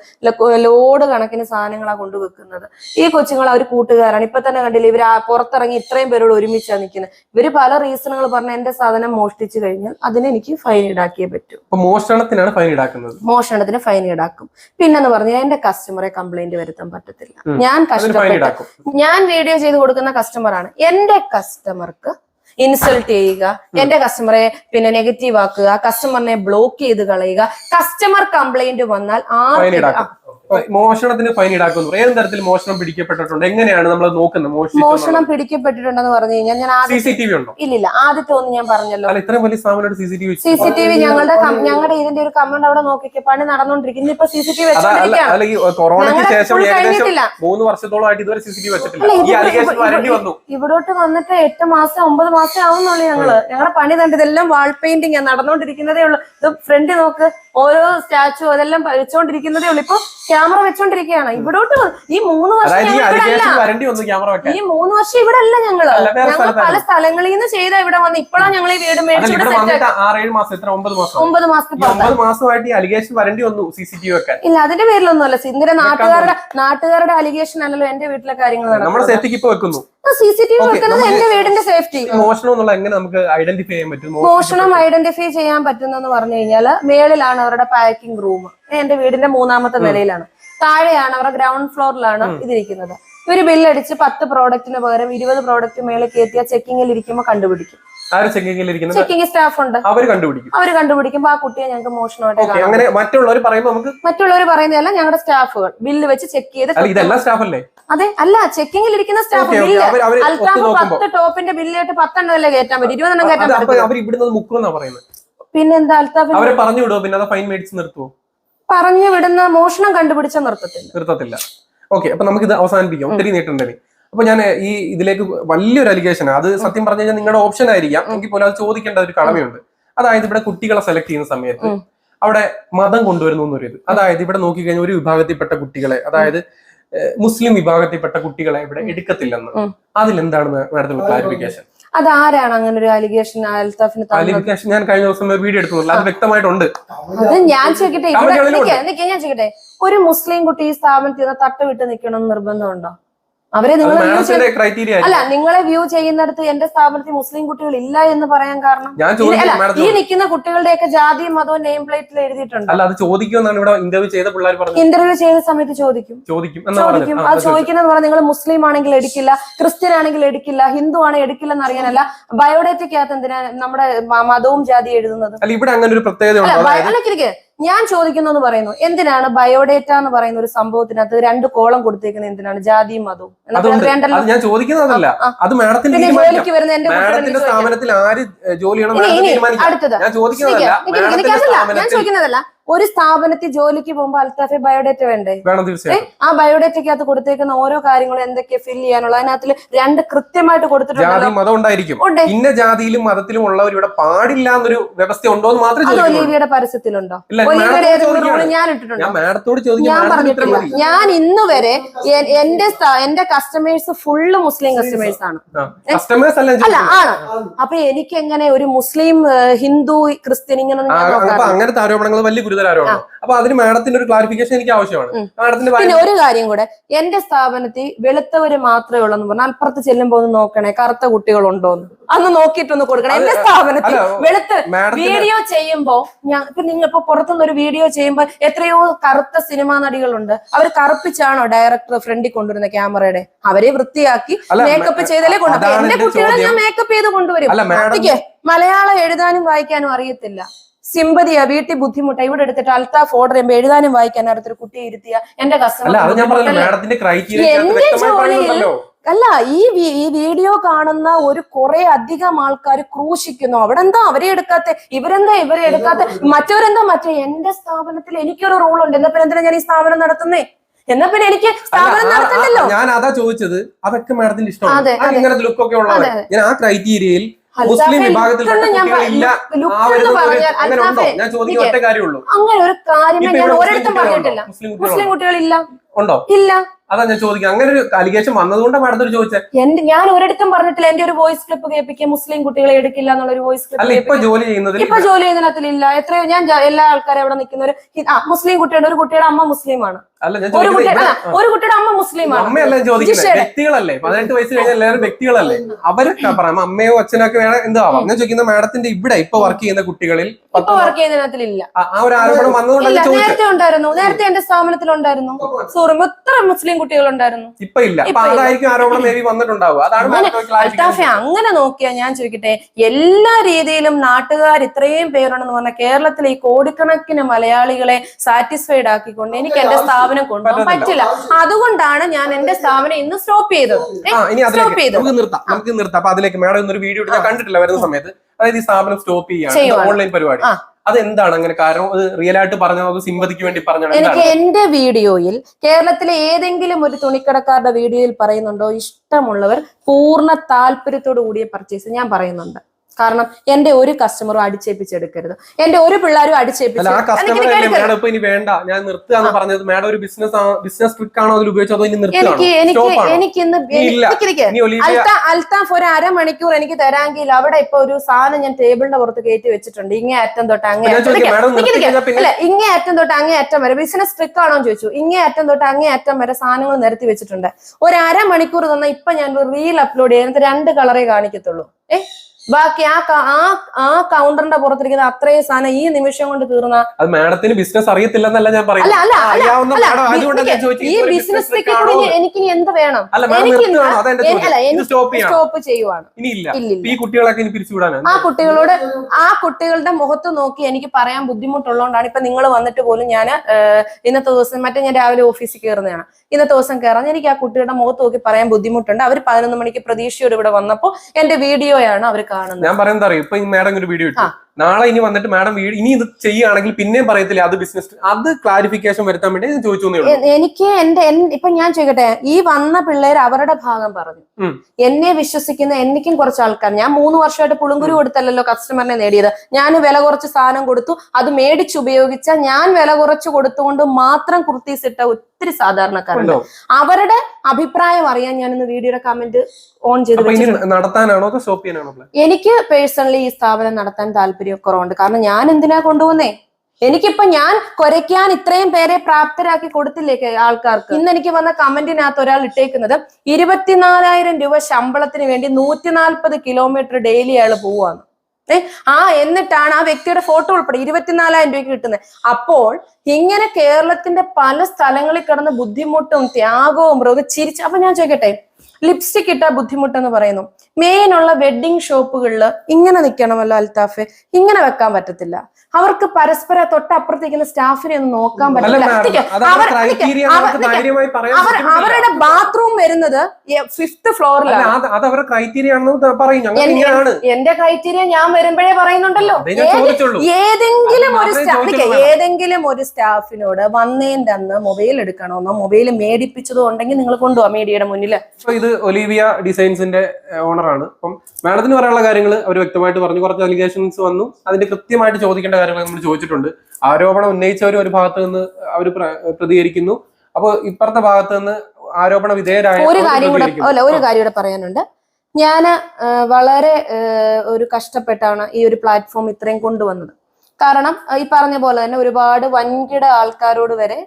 [SPEAKER 2] ലോഡ് കണക്കിന് സാധനങ്ങളാണ് കൊണ്ടുവെക്കുന്നത് ഈ കൊച്ചുങ്ങൾ അവർ കൂട്ടുകാരാണ്. ഇപ്പൊ തന്നെ കണ്ടില്ല ഇവർ പുറത്തിറങ്ങി ഇത്രയും പേരോട് ഒരുമിച്ചാണ് നിൽക്കുന്നത്. ഇവർ പല റീസണുകൾ പറഞ്ഞ എന്റെ സാധനം മോഷ്ടിച്ചു കഴിഞ്ഞാൽ അതിന് എനിക്ക് ഫൈൻ ഈടാക്കിയേ പറ്റൂ.
[SPEAKER 1] മോഷണത്തിനാണ് ഫൈൻ ഈടാക്കുന്നത്?
[SPEAKER 2] മോഷണത്തിന് ഫൈൻ ഈടാക്കും. പിന്നെന്ന് പറഞ്ഞാൽ എന്റെ കസ്റ്റമറെ കംപ്ലൈന്റ് വരുത്താൻ പറ്റത്തില്ല. ഞാൻ
[SPEAKER 1] കസ്റ്റമർ
[SPEAKER 2] കഷ്ടപ്പെട്ട് ഞാൻ വീഡിയോ ചെയ്ത് കൊടുക്കുന്ന കസ്റ്റമറാണ് എന്റെ കസ്റ്റമർക്ക് ഇൻസൾട്ട് ചെയ്യുക എന്റെ കസ്റ്റമറെ പിന്നെ നെഗറ്റീവ് ആക്കുക കസ്റ്റമറിനെ ബ്ലോക്ക് ചെയ്ത് കളയുക കസ്റ്റമർ കംപ്ലൈന്റ് വന്നാൽ
[SPEAKER 1] ആ
[SPEAKER 2] ആർക്കും
[SPEAKER 1] മോഷണത്തിന് ഫൈൻ ഈടാക്കുന്നു. ഏത് തരത്തിൽ മോഷണം പിടിക്കപ്പെട്ടിട്ടുണ്ട്? എങ്ങനെയാണ് നമ്മൾ നോക്കുന്നത്?
[SPEAKER 2] മോഷണം പിടിക്കപ്പെട്ടിട്ടുണ്ടെന്ന് പറഞ്ഞു കഴിഞ്ഞാൽ ഞാൻ
[SPEAKER 1] സി
[SPEAKER 2] ആദ്യം
[SPEAKER 1] സി ടി വി ഉണ്ടോ?
[SPEAKER 2] ഇല്ലില്ല ആദ്യത്തെ ഒന്ന് ഞാൻ പറഞ്ഞല്ലോ.
[SPEAKER 1] അല്ല ഇത്രയും വലിയ സ്ഥാപനം C C T V
[SPEAKER 2] C C T V ഞങ്ങളുടെ ഞങ്ങളുടെ ഇതിന്റെ ഒരു കമന്റ് അവിടെ നോക്കിക്കെ പണി നടന്നുകൊണ്ടിരിക്കുന്നു. ഇപ്പൊ സി സി ടി വി
[SPEAKER 1] അല്ല അല്ല
[SPEAKER 2] വെച്ചോണ്ടിരിക്കുകയാണ്.
[SPEAKER 1] അല്ല ഈ കൊറോണയ്ക്ക് ശേഷം മൂന്ന് വർഷത്തോളമായിട്ട് ഇതുവരെ സി സി ടി വി വെച്ചിട്ടില്ല.
[SPEAKER 2] ഇവിടോട്ട് വന്നിട്ട് എട്ട് മാസം ഒമ്പത് മാസം ആവുന്നുള്ളൂ ഞങ്ങൾ. ഞങ്ങളുടെ പണി കണ്ട് ഇതെല്ലാം വാൾ പെയിന്റിങ് നടന്നുകൊണ്ടിരിക്കുന്നതേ ഉള്ളൂ. ഇത് ഫ്രണ്ട് നോക്ക് ഓരോ സ്റ്റാച്ചു അതെല്ലാം വെച്ചോണ്ടിരിക്കുന്നതേ ഉള്ളൂ. ഇപ്പൊ ക്യാമറ വെച്ചോണ്ടിരിക്കുകയാണ് ഇവിടോട്ട് ഈ മൂന്ന് വർഷം
[SPEAKER 1] ഈ
[SPEAKER 2] മൂന്ന് വർഷം ഇവിടെ അല്ല
[SPEAKER 1] ഞങ്ങൾ
[SPEAKER 2] ഞങ്ങൾ പല സ്ഥലങ്ങളിൽ നിന്ന് ചെയ്ത ഇവിടെ വന്ന്. ഇപ്പോഴാണ് ഞങ്ങൾ ഈ വീട് മേടിച്ച്
[SPEAKER 1] ഒമ്പത് മാസമായിട്ട് അലിഗേഷൻ വരേണ്ടി വന്നു സി സി ടി വി
[SPEAKER 2] ഇല്ല അതിന്റെ പേരിലൊന്നുമല്ല. ഇന്ദിര നാട്ടുകാരുടെ നാട്ടുകാരുടെ അലിഗേഷൻ അല്ലല്ലോ എന്റെ വീട്ടിലെ കാര്യങ്ങൾ
[SPEAKER 1] നമ്മുടെ സേഫ്റ്റിക്ക് ഇപ്പൊ വെക്കുന്നു.
[SPEAKER 2] സി സി ടി വി വെക്കുന്നത് എന്റെ വീടിന്റെ സേഫ്റ്റി
[SPEAKER 1] മോഷണം എങ്ങനെ നമുക്ക് ഐഡന്റിഫൈ ചെയ്യാൻ പറ്റും?
[SPEAKER 2] മോഷണം ഐഡന്റിഫൈ ചെയ്യാൻ പറ്റുന്നെന്ന് പറഞ്ഞു കഴിഞ്ഞാൽ മേളിലാണ് അവരുടെ പാക്കിംഗ് റൂം എന്റെ വീടിന്റെ മൂന്നാമത്തെ നിലയിലാണ്. താഴെയാണ് അവരുടെ ഗ്രൗണ്ട് ഫ്ലോറിലാണ് ഇതിരിക്കുന്നത്. ഇവർ ബില്ലടിച്ച് പത്ത് പ്രോഡക്റ്റിന് പകരം ഇരുപത് പ്രോഡക്റ്റ് മേളിൽ കയറ്റിയ ചെക്കിങ്ങിൽ ഇരിക്കുമ്പോൾ കണ്ടുപിടിക്കും. ചെക്കിങ് സ്റ്റാഫ് ഉണ്ട്.
[SPEAKER 1] അവർ കണ്ടുപിടിക്കും.
[SPEAKER 2] അവർ കണ്ടുപിടിക്കുമ്പോ ആ കുട്ടിയെ ഞങ്ങൾക്ക് കാണാം
[SPEAKER 1] അങ്ങനെ മറ്റുള്ളവർ പറയുമ്പോൾ നമുക്ക്
[SPEAKER 2] മറ്റുള്ളവർ പറയുന്നതല്ല ഞങ്ങളുടെ സ്റ്റാഫുകൾ. ബില്ല് വെച്ച് ചെക്ക് ചെയ്ത്
[SPEAKER 1] ഇതെല്ലാം സ്റ്റാഫ് അല്ലേ
[SPEAKER 2] അതെ അല്ല ചെക്കിങ്ങിൽ ഇരിക്കുന്ന സ്റ്റാഫ് ബില്ല് അൽത്താഫ് പത്ത് ടോപ്പിന്റെ ബില്ലായിട്ട് പത്തെണ്ണം അല്ലേ കയറ്റാൻ പറ്റും? ഇരുപതെണ്ണം കയറ്റാൻ പറ്റും
[SPEAKER 1] അവർ
[SPEAKER 2] പിന്നെന്താ അൽത്താഫ്
[SPEAKER 1] അവരെ പറഞ്ഞു വിടുവോ പിന്നെ ഫൈൻ മേടിച്ച് നിർത്തുവോ?
[SPEAKER 2] പറഞ്ഞു വിടുന്ന മോഷണം കണ്ടുപിടിച്ച നിർത്തത്തില്ല.
[SPEAKER 1] നിർത്തത്തില്ല. ഓക്കെ അപ്പൊ നമുക്ക് ഇത് അവസാനിപ്പിക്കാം ഒത്തിരി നീട്ടുണ്ടെങ്കിൽ അപ്പൊ ഞാൻ ഈ ഇതിലേക്ക് വലിയൊരു അലിഗേഷൻ അത് സത്യം പറഞ്ഞു കഴിഞ്ഞാൽ നിങ്ങളുടെ ഓപ്ഷൻ ആയിരിക്കാം. എങ്കിൽ പോലും അത് ചോദിക്കേണ്ട ഒരു കടമയുണ്ട്. അതായത് ഇവിടെ കുട്ടികളെ സെലക്ട് ചെയ്യുന്ന സമയത്ത് അവിടെ മതം കൊണ്ടുവരുന്നു എന്നൊരു ഇത് അതായത് ഇവിടെ നോക്കിക്കഴിഞ്ഞാൽ ഒരു വിഭാഗത്തിൽപ്പെട്ട കുട്ടികളെ അതായത് മുസ്ലിം വിഭാഗത്തിൽപ്പെട്ട കുട്ടികളെ ഇവിടെ എടുക്കത്തില്ലെന്ന്. അതിലെന്താണ് മാഡത്തിന്റെ ക്ലാരിഫിക്കേഷൻ
[SPEAKER 2] അതാരാണ് അങ്ങനെ ഒരു അലിഗേഷൻ അൽത്താഫിന്
[SPEAKER 1] ഞാൻ കഴിഞ്ഞ ദിവസം ഒരു വീഡിയോ എടുത്തു അത് വ്യക്തമായിട്ടുണ്ട്.
[SPEAKER 2] അത് ഞാൻ ചോദിക്കട്ടെ ഇവിടെ ഞാൻ ചോദിക്കട്ടെ. ഒരു മുസ്ലിം കുട്ടി ഈ സ്ഥാപനത്തിൽ നിന്ന് തട്ട് വിട്ട് നിൽക്കണം എന്ന് നിർബന്ധമുണ്ടോ? അവരെ നിങ്ങൾ അല്ല നിങ്ങളെ വ്യൂ ചെയ്യുന്നിടത്ത് എന്റെ സ്ഥാപനത്തിൽ മുസ്ലിം കുട്ടികൾ ഇല്ല എന്ന് പറയാൻ കാരണം? ഈ നിൽക്കുന്ന കുട്ടികളുടെയൊക്കെ ജാതി മതവും നെയിം പ്ലേറ്റിൽ എഴുതിയിട്ടുണ്ട്?
[SPEAKER 1] അല്ല അത് ചോദിക്കുമെന്നാണ് ഇവിടെ ഇന്റർവ്യൂ ചെയ്ത പിള്ളേർ
[SPEAKER 2] ഇന്റർവ്യൂ ചെയ്ത സമയത്ത് ചോദിക്കും.
[SPEAKER 1] ചോദിക്കും
[SPEAKER 2] ചോദിക്കും. അത്
[SPEAKER 1] അത്
[SPEAKER 2] ചോദിക്കുന്നത് പറഞ്ഞാൽ നിങ്ങൾ മുസ്ലിം ആണെങ്കിൽ എടുക്കില്ല ക്രിസ്ത്യൻ ആണെങ്കിൽ എടുക്കില്ല ഹിന്ദു ആണെങ്കിൽ എടുക്കില്ല എന്ന് അറിയാനല്ല. ബയോഡേറ്റയ്ക്കകത്ത് എന്തിനാ നമ്മുടെ മതവും ജാതി എഴുതുന്നത്?
[SPEAKER 1] അല്ല ഇവിടെ അങ്ങനെ ഒരു പ്രത്യേകത
[SPEAKER 2] അല്ല ഞാൻ ചോദിക്കുന്നു എന്ന് പറയുന്നു എന്തിനാണ് ബയോഡേറ്റ എന്ന് പറയുന്ന ഒരു സംഭവത്തിനകത്ത് രണ്ട് കോളം കൊടുത്തേക്കുന്നത് എന്തിനാണ്? ജാതിയും മതവും.
[SPEAKER 1] ഞാൻ അത് മാഡത്തിന്റെ
[SPEAKER 2] ജോലിക്ക് വരുന്ന എന്റെ
[SPEAKER 1] മാഡത്തിന്റെ സ്ഥാപനത്തിൽ ആര്
[SPEAKER 2] അടുത്തത്.
[SPEAKER 1] ഞാൻ ചോദിക്കുന്നതല്ല.
[SPEAKER 2] ഒരു സ്ഥാപനത്തിൽ ജോലിക്ക് പോകുമ്പോൾ അൽത്താഫെ ബയോഡേറ്റ വേണ്ടേ?
[SPEAKER 1] വേണം തീർച്ചയായും
[SPEAKER 2] ആ ബയോഡേറ്റയ്ക്കകത്ത് കൊടുത്തേക്കുന്ന ഓരോ കാര്യങ്ങളും എന്തൊക്കെയാ ഫിൽ ചെയ്യാനുള്ള അതിനകത്ത് രണ്ട് കൃത്യമായിട്ട്
[SPEAKER 1] ജാതി
[SPEAKER 2] കൊടുത്തിട്ടുണ്ടല്ലോ
[SPEAKER 1] മതം ഉണ്ടായിരിക്കും.
[SPEAKER 2] ഉണ്ട്.
[SPEAKER 1] ഇന്ന ജാതിയിലും മതത്തിലും ഉള്ളവർ ഇവിടെ പാടില്ല എന്നൊരു വ്യവസ്ഥ ഉണ്ടോ എന്ന് മാത്രമേ
[SPEAKER 2] അത്
[SPEAKER 1] ചോദിക്കുന്നുള്ളൂ.
[SPEAKER 2] ഒലീവിയുടെ പരസ്യത്തിലുണ്ടോ?
[SPEAKER 1] ഇല്ല
[SPEAKER 2] ഒലീവിയുടെ
[SPEAKER 1] മാഡത്തോട്
[SPEAKER 2] ഏതെങ്കിലും
[SPEAKER 1] റൂൾ
[SPEAKER 2] ഞാൻ ഇട്ടിട്ടുണ്ടോ?
[SPEAKER 1] ഞാൻ മാഡത്തോട് ചോദിക്കും.
[SPEAKER 2] ഞാൻ
[SPEAKER 1] മാഡത്തിന് ഉത്തരം
[SPEAKER 2] പറഞ്ഞിട്ടില്ല.
[SPEAKER 1] മതി.
[SPEAKER 2] ഞാൻ ഇന്ന് വരെ എ- എന്റെ സ്ഥാ- എന്റെ കസ്റ്റമേഴ്സ് ഫുള്ള് മുസ്ലിം കസ്റ്റമേഴ്സ് ആണ്.
[SPEAKER 1] കസ്റ്റമേഴ്സ് അല്ല
[SPEAKER 2] അല്ല ആണ്. അപ്പൊ എനിക്ക് എങ്ങനെ ഒരു മുസ്ലിം ഏഹ്, ഹിന്ദു ക്രിസ്ത്യൻ ഇങ്ങനെ
[SPEAKER 1] ആ, അപ്പൊ അങ്ങനത്തെ ആരോപണങ്ങൾ വലിയ ആരോപണം അപ്പൊ അതിന് മാഡത്തിന്റെ ഒരു ക്ലാരിഫിക്കേഷൻ എനിക്ക് ആവശ്യമാണ്. മാഡത്തിന്റെ
[SPEAKER 2] പിന്നെ ഒരു കാര്യം കൂടെ. എന്റെ സ്ഥാപനത്തിൽ വെളുത്തവര് മാത്രമേ ഉള്ളൂ എന്ന് പറഞ്ഞാൽ അപ്പുറത്ത് ചെല്ലുമ്പോ ഒന്ന് നോക്കണേ കറുത്ത കുട്ടികളുണ്ടോ എന്ന്. അന്ന് നോക്കിയിട്ടൊന്ന് കൊടുക്കണം. എന്റെ സ്ഥാപനത്തിൽ വെളുത്ത് വീഡിയോ ചെയ്യുമ്പോ ഞാൻ ഇപ്പൊ നിങ്ങൾ ഇപ്പൊ പുറത്തുനിന്ന് ഒരു വീഡിയോ ചെയ്യുമ്പോ എത്രയോ കറുത്ത സിനിമാ നടികളുണ്ട്. അവർ കറുപ്പിച്ചാണോ ഡയറക്ടർ ഫ്രണ്ടിൽ കൊണ്ടുവരുന്ന ക്യാമറയുടെ? അവരെ വൃത്തിയാക്കി മേക്കപ്പ്
[SPEAKER 1] ചെയ്തല്ലേ
[SPEAKER 2] ചെയ്താലേ കൊണ്ടുവരും എന്റെ കുട്ടികളെ ഞാൻ മേക്കപ്പ് ചെയ്ത് കൊണ്ടുവരും. മലയാളം എഴുതാനും വായിക്കാനും അറിയത്തില്ല. സിമ്പതിയാ വീട്ടിൽ ബുദ്ധിമുട്ട. ഇവിടെ എടുത്തിട്ട് അൽത്താഫ് ഓർഡർ ചെയ്യുമ്പോൾ എഴുതാനും വായിക്കാൻ അറിയത്തൊരു കുട്ടിയെ ഇരുത്തിയ എന്റെ കസ്റ്റമർ എന്റെ ജോലിയിൽ അല്ല? ഈ ഈ വീഡിയോ കാണുന്ന ഒരു കുറെ അധികം ആൾക്കാർ ക്രൂശിക്കുന്നു. അവിടെ എന്താ അവരെ എടുക്കാത്ത? ഇവരെന്താ ഇവരെ എടുക്കാത്ത? മറ്റവരെന്താ മറ്റേ? എന്റെ സ്ഥാപനത്തിൽ എനിക്കൊരു റൂൾ ഉണ്ട്. എന്നാ പിന്നെ എന്തിനാ ഞാൻ ഈ സ്ഥാപനം നടത്തുന്നേ? എന്നാ പിന്നെ എനിക്ക് സ്ഥാപനം നടത്തണ്ടല്ലോ?
[SPEAKER 1] ഞാൻ അതാ ചോദിച്ചത്. അതൊക്കെ മാഡത്തിന്റെ ഇഷ്ടമാണ്.
[SPEAKER 2] അതെ.
[SPEAKER 1] ഇങ്ങനത്തെ ലുക്ക് ഒക്കെ ഉള്ളത്. ഞാൻ ആ ക്രൈറ്റീരിയയിൽ മുസ്ലിം
[SPEAKER 2] വിഭാഗത്തിൽ ഞാൻ
[SPEAKER 1] ചോദിക്കുന്ന ഒറ്റ കാര്യമുള്ളൂ
[SPEAKER 2] അങ്ങനെ ഒരു കാര്യമേ ഞാൻ ഒരിടത്തും പറഞ്ഞിട്ടില്ല.
[SPEAKER 1] മുസ്ലിം
[SPEAKER 2] കുട്ടികളില്ല.
[SPEAKER 1] ഉണ്ടോ?
[SPEAKER 2] ഇല്ല.
[SPEAKER 1] അതാ ഞാൻ ചോദിക്കാം അങ്ങനെ ഒരു അലിഗേഷൻ വന്നതുകൊണ്ടാണ് മാഡത്തോട് ചോദിച്ചത്
[SPEAKER 2] എന്റെ ഞാൻ ഒരിടത്തും പറഞ്ഞിട്ടില്ല. എന്റെ ഒരു വോയിസ് ക്ലിപ്പ് കേൾപ്പിക്കുക മുസ്ലിം കുട്ടികളെ എടുക്കില്ല എന്നുള്ള ഒരു വോയിസ് ക്ലിപ്പ്
[SPEAKER 1] ഇപ്പൊ ജോലി ചെയ്യുന്നത്
[SPEAKER 2] ഇപ്പൊ ജോലി ചെയ്യുന്നതിനകത്തിലില്ല. എത്രയോ ഞാൻ എല്ലാ ആൾക്കാരും അവിടെ നിൽക്കുന്നവര് ആ മുസ്ലിം കുട്ടിയുടെ ഒരു കുട്ടിയുടെ അമ്മ മുസ്ലിമാണ്. ഒരു കുട്ടിയുടെ അമ്മ മുസ്ലിമാണ്.
[SPEAKER 1] അമ്മയല്ല ചോദിക്കുന്നത്? വ്യക്തികളല്ലേ? പതിനെട്ട് വയസ്സ് കഴിഞ്ഞ എല്ലാവരും വ്യക്തികളല്ലേ? അവരൊക്കെ പറയാം അമ്മയോ അച്ഛനോ ഒക്കെ വേണം എന്തോ ആവാം ഞാൻ ചോദിക്കുന്ന മാഡത്തിന്റെ ഇവിടെ ഇപ്പൊ വർക്ക് ചെയ്യുന്ന കുട്ടികളിൽ
[SPEAKER 2] വർക്ക് ചെയ്യുന്നതിനകത്തിലില്ല
[SPEAKER 1] ആ- ഒരു ആരോപണം ചോദിച്ചത്?
[SPEAKER 2] നേരത്തെ ഉണ്ടായിരുന്നു. നേരത്തെ എന്റെ സ്ഥാപനത്തിൽ ഉണ്ടായിരുന്നു സോറും എത്ര മുസ്ലിം കുട്ടികൾ ഉണ്ടായിരുന്നു
[SPEAKER 1] ഇപ്പൊ ഇല്ല. അപ്പൊ. അതായിരിക്കും ആരോപണം മേബി വന്നിട്ടുണ്ടാവുക. അതാണ്
[SPEAKER 2] അങ്ങനെ നോക്കിയാ ഞാൻ ചോദിക്കട്ടെ എല്ലാ രീതിയിലും നാട്ടുകാർ ഇത്രയും പേരുണ്ടെന്ന് പറഞ്ഞ കേരളത്തിലെ ഈ കോടിക്കണക്കിന് മലയാളികളെ സാറ്റിസ്ഫൈഡ് ആക്കിക്കൊണ്ട് എനിക്ക് എന്റെ സ്ഥാപനം കൊണ്ടുപോകാൻ പറ്റില്ല. അതുകൊണ്ടാണ് ഞാൻ എന്റെ സ്ഥാപനം ഇന്ന് സ്റ്റോപ്പ് ചെയ്തത്. സ്റ്റോപ്പ് ചെയ്തു
[SPEAKER 1] നമുക്ക് നിർത്താം. നമുക്ക് നിർത്താം. അപ്പൊ അതിലേക്ക് മാഡം ഇന്നൊരു വീഡിയോ ഞാൻ കണ്ടിട്ടില്ല വരുന്ന സമയത്ത്. അതായത് ഈ സ്ഥാപനം സ്റ്റോപ്പ് ചെയ്യാണ് ഓൺലൈൻ പരിപാടി. അതെന്താണ് അങ്ങനെ കാരണം? റിയൽ ആയിട്ട് സിമ്പതിക്ക് വേണ്ടി
[SPEAKER 2] എനിക്ക് എന്റെ വീഡിയോയിൽ കേരളത്തിലെ ഏതെങ്കിലും ഒരു തുണിക്കടക്കാരുടെ വീഡിയോയിൽ പറയുന്നുണ്ടോ? ഇഷ്ടമുള്ളവർ പൂർണ താല്പര്യത്തോടു കൂടിയ പർച്ചേസ് ഞാൻ പറയുന്നുണ്ട്. കാരണം എന്റെ ഒരു കസ്റ്റമറും അടിച്ചേപ്പിച്ചെടുക്കരുത് എന്റെ ഒരു പിള്ളേരും അടിച്ചേപ്പിച്ച്
[SPEAKER 1] ഒരു
[SPEAKER 2] അൽത്താഫ് അരമണിക്കൂർ എനിക്ക് തരാമെങ്കിൽ അവിടെ ഇപ്പൊ ഒരു സാധനം ഞാൻ ടേബിളിന്റെ പുറത്ത് കയറ്റി വെച്ചിട്ടുണ്ട്. ഇങ്ങേ അറ്റം തൊട്ട് അങ്ങേ അല്ല ഇങ്ങേ അറ്റം തൊട്ട് അങ്ങേ അറ്റം വരെ. ബിസിനസ് ട്രിക്ക് ആണോ ചോദിച്ചു. ഇങ്ങേ അറ്റം തൊട്ട് അങ്ങേ അറ്റം വരെ സാധനങ്ങൾ നിരത്തി വെച്ചിട്ടുണ്ട്. ഒരു അരമണിക്കൂർ തന്ന ഇപ്പൊ ഞാൻ ഒരു റീൽ അപ്ലോഡ് ചെയ്യുന്നത് രണ്ട് കളറേ കാണിക്കത്തുള്ളൂ. ഏ? ബാക്കി ആ ആ ആ കൗണ്ടറിന്റെ പുറത്തിരിക്കുന്ന അത്രയും സാധനം ഈ നിമിഷം കൊണ്ട് തീർന്ന
[SPEAKER 1] അത് മാഡത്തിന് ബിസിനസ് അറിയത്തില്ലെന്നല്ല ഞാൻ പറയുന്നത്.
[SPEAKER 2] ഈ ബിസിനസ്. എനിക്കിനി എന്ത് വേണം? എനിക്ക് എനിക്ക്
[SPEAKER 1] സ്റ്റോപ്പ്
[SPEAKER 2] ചെയ്യുവാണ്.
[SPEAKER 1] ഈ കുട്ടികളൊക്കെ
[SPEAKER 2] ആ കുട്ടികളോട് ആ കുട്ടികളുടെ മുഖത്ത് നോക്കി എനിക്ക് പറയാൻ ബുദ്ധിമുട്ടുള്ളതുകൊണ്ടാണ് ഇപ്പൊ നിങ്ങൾ വന്നിട്ട് പോലും ഞാൻ ഇന്നത്തെ ദിവസം മറ്റേ ഞാൻ രാവിലെ ഓഫീസിൽ കയറുന്നതാണ്. ഇന്നത്തെ ദിവസം കയറാൻ എനിക്ക് ആ കുട്ടികളുടെ മുഖത്ത് നോക്കി പറയാൻ ബുദ്ധിമുട്ടുണ്ട്. അവർ പതിനൊന്ന് മണിക്ക് പ്രതീക്ഷയോട് ഇവിടെ വന്നപ്പോൾ എന്റെ വീഡിയോയാണ് അവർ കാണുന്നത്
[SPEAKER 1] ഞാൻ പറയുന്നത് അറിയാം ഇപ്പൊ ഈ മാഡം ഒരു വീഡിയോ ഇട്ടു. നാളെ ഇനി വന്നിട്ട് മാഡം വീട് ഇനി ഇത് ചെയ്യുകയാണെങ്കിൽ പിന്നെയും പറയത്തില്ല അത് ബിസിനസ് അത് ക്ലാരിഫിക്കേഷൻ വരുത്താൻ വേണ്ടി ഞാൻ ചോദിച്ചു
[SPEAKER 2] എനിക്ക് എന്റെ ഇപ്പൊ ഞാൻ ചോദിക്കട്ടെ ഈ വന്ന പിള്ളേർ അവരുടെ ഭാഗം പറഞ്ഞു. എന്നെ വിശ്വസിക്കുന്ന എനിക്കും കുറച്ച് ആൾക്കാർ. ഞാൻ മൂന്ന് വർഷമായിട്ട് പുളുങ്കുരു കൊടുത്തല്ലോ കസ്റ്റമറിനെ നേടിയത്. ഞാൻ വില കുറച്ച് സാധനം കൊടുത്തു. അത് മേടിച്ച് ഉപയോഗിച്ച ഞാൻ വില കുറച്ച് കൊടുത്തുകൊണ്ട് മാത്രം കുർത്തീസ് ഇട്ട ഒത്തിരി സാധാരണക്കാരുണ്ട്. അവരുടെ അഭിപ്രായം അറിയാൻ ഞാൻ ഇന്ന് വീഡിയോയുടെ കമന്റ് ഓൺ ചെയ്ത്
[SPEAKER 1] നടത്താനാണോ
[SPEAKER 2] എനിക്ക് പേഴ്സണലി ഈ സ്ഥാപനം നടത്താൻ താല്പര്യം കുറവുണ്ട് കാരണം ഞാൻ എന്തിനാ കൊണ്ടുപോകുന്നേ? എനിക്കിപ്പോ ഞാൻ കുരയ്ക്കാൻ ഇത്രയും പേരെ പ്രാപ്തരാക്കി കൊടുത്തില്ലേ ആൾക്കാർക്ക്? ഇന്ന് എനിക്ക് വന്ന കമന്റിനകത്ത് ഒരാൾ ഇട്ടേക്കുന്നത് ഇരുപത്തിനാലായിരം രൂപ ശമ്പളത്തിന് വേണ്ടി നൂറ്റി നാൽപ്പത് കിലോമീറ്റർ ഡെയിലി അയാൾ പോവാന്ന് ഏ ആ എന്നിട്ടാണ് ആ വ്യക്തിയുടെ ഫോട്ടോ ഉൾപ്പെടെ ഇരുപത്തിനാലായിരം രൂപയ്ക്ക് കിട്ടുന്നത്. അപ്പോൾ ഇങ്ങനെ കേരളത്തിന്റെ പല സ്ഥലങ്ങളിൽ കിടന്ന് ബുദ്ധിമുട്ടും ത്യാഗവും ചിരിച്ച് അപ്പൊ ഞാൻ ചോദിക്കട്ടെ ലിപ്സ്റ്റിക് ഇട്ട ബുദ്ധിമുട്ടെന്ന് പറയുന്നു. മെയിൻ ഉള്ള വെഡിങ് ഷോപ്പുകളിൽ ഇങ്ങനെ നിൽക്കണമല്ലോ അൽത്താഫെ. ഇങ്ങനെ വെക്കാൻ പറ്റത്തില്ല. അവർക്ക് പരസ്പര തൊട്ടപ്പുറത്തേക്കുന്ന സ്റ്റാഫിനെ ഒന്ന് നോക്കാൻ പറ്റില്ല. അവരുടെ ബാത്റൂം വരുന്നത് ഫിഫ്ത് ഫ്ലോറിലാണ് എന്റെ ക്രൈറ്റീരിയ ഞാൻ വരുമ്പോഴേ പറയുന്നുണ്ടല്ലോ. ഏതെങ്കിലും ഒരു സ്റ്റാഫ് ഏതെങ്കിലും ഒരു സ്റ്റാഫിനോട് വന്നതിന്റെ അന്ന് മൊബൈൽ എടുക്കണമെന്നോ മൊബൈൽ മേടിപ്പിച്ചതോ ഉണ്ടെങ്കിൽ നിങ്ങൾ കൊണ്ടുപോവാ മീഡിയയുടെ മുന്നിൽ
[SPEAKER 1] ഇത് ഒലീവിയ ഡിസൈൻസിന്റെ ഓണറാണ് അപ്പം മാഡത്തിന് പറയാനുള്ള കാര്യങ്ങൾ അവർ വ്യക്തമായിട്ട് പറഞ്ഞു. കുറച്ച് അലിഗേഷൻസ് വന്നു. അതിന്റെ കൃത്യമായിട്ട് ചോദിക്കേണ്ട കാര്യങ്ങൾ നമ്മൾ ചോദിച്ചിട്ടുണ്ട്. ആരോപണം ഉന്നയിച്ചവർ ഒരു ഭാഗത്ത് നിന്ന് അവർ പ്രതികരിക്കുന്നു. അപ്പോൾ ഇപ്പുറത്തെ ഭാഗത്ത് നിന്ന് ആരോപണ വിധേയരായ
[SPEAKER 2] ഒരു കാര്യം കൂടെ അല്ല ഒരു കാര്യം കൂടെ പറയാനുണ്ട്. ഞാൻ വളരെ ഒരു കഷ്ടപ്പെട്ടാണ് ഈ ഒരു പ്ലാറ്റ്ഫോം ഇത്രയും കൊണ്ടുവന്നത്. കാരണം ഈ പറഞ്ഞ പോലെ തന്നെ ഒരുപാട് വൻകിട ആൾക്കാരോട് വരെ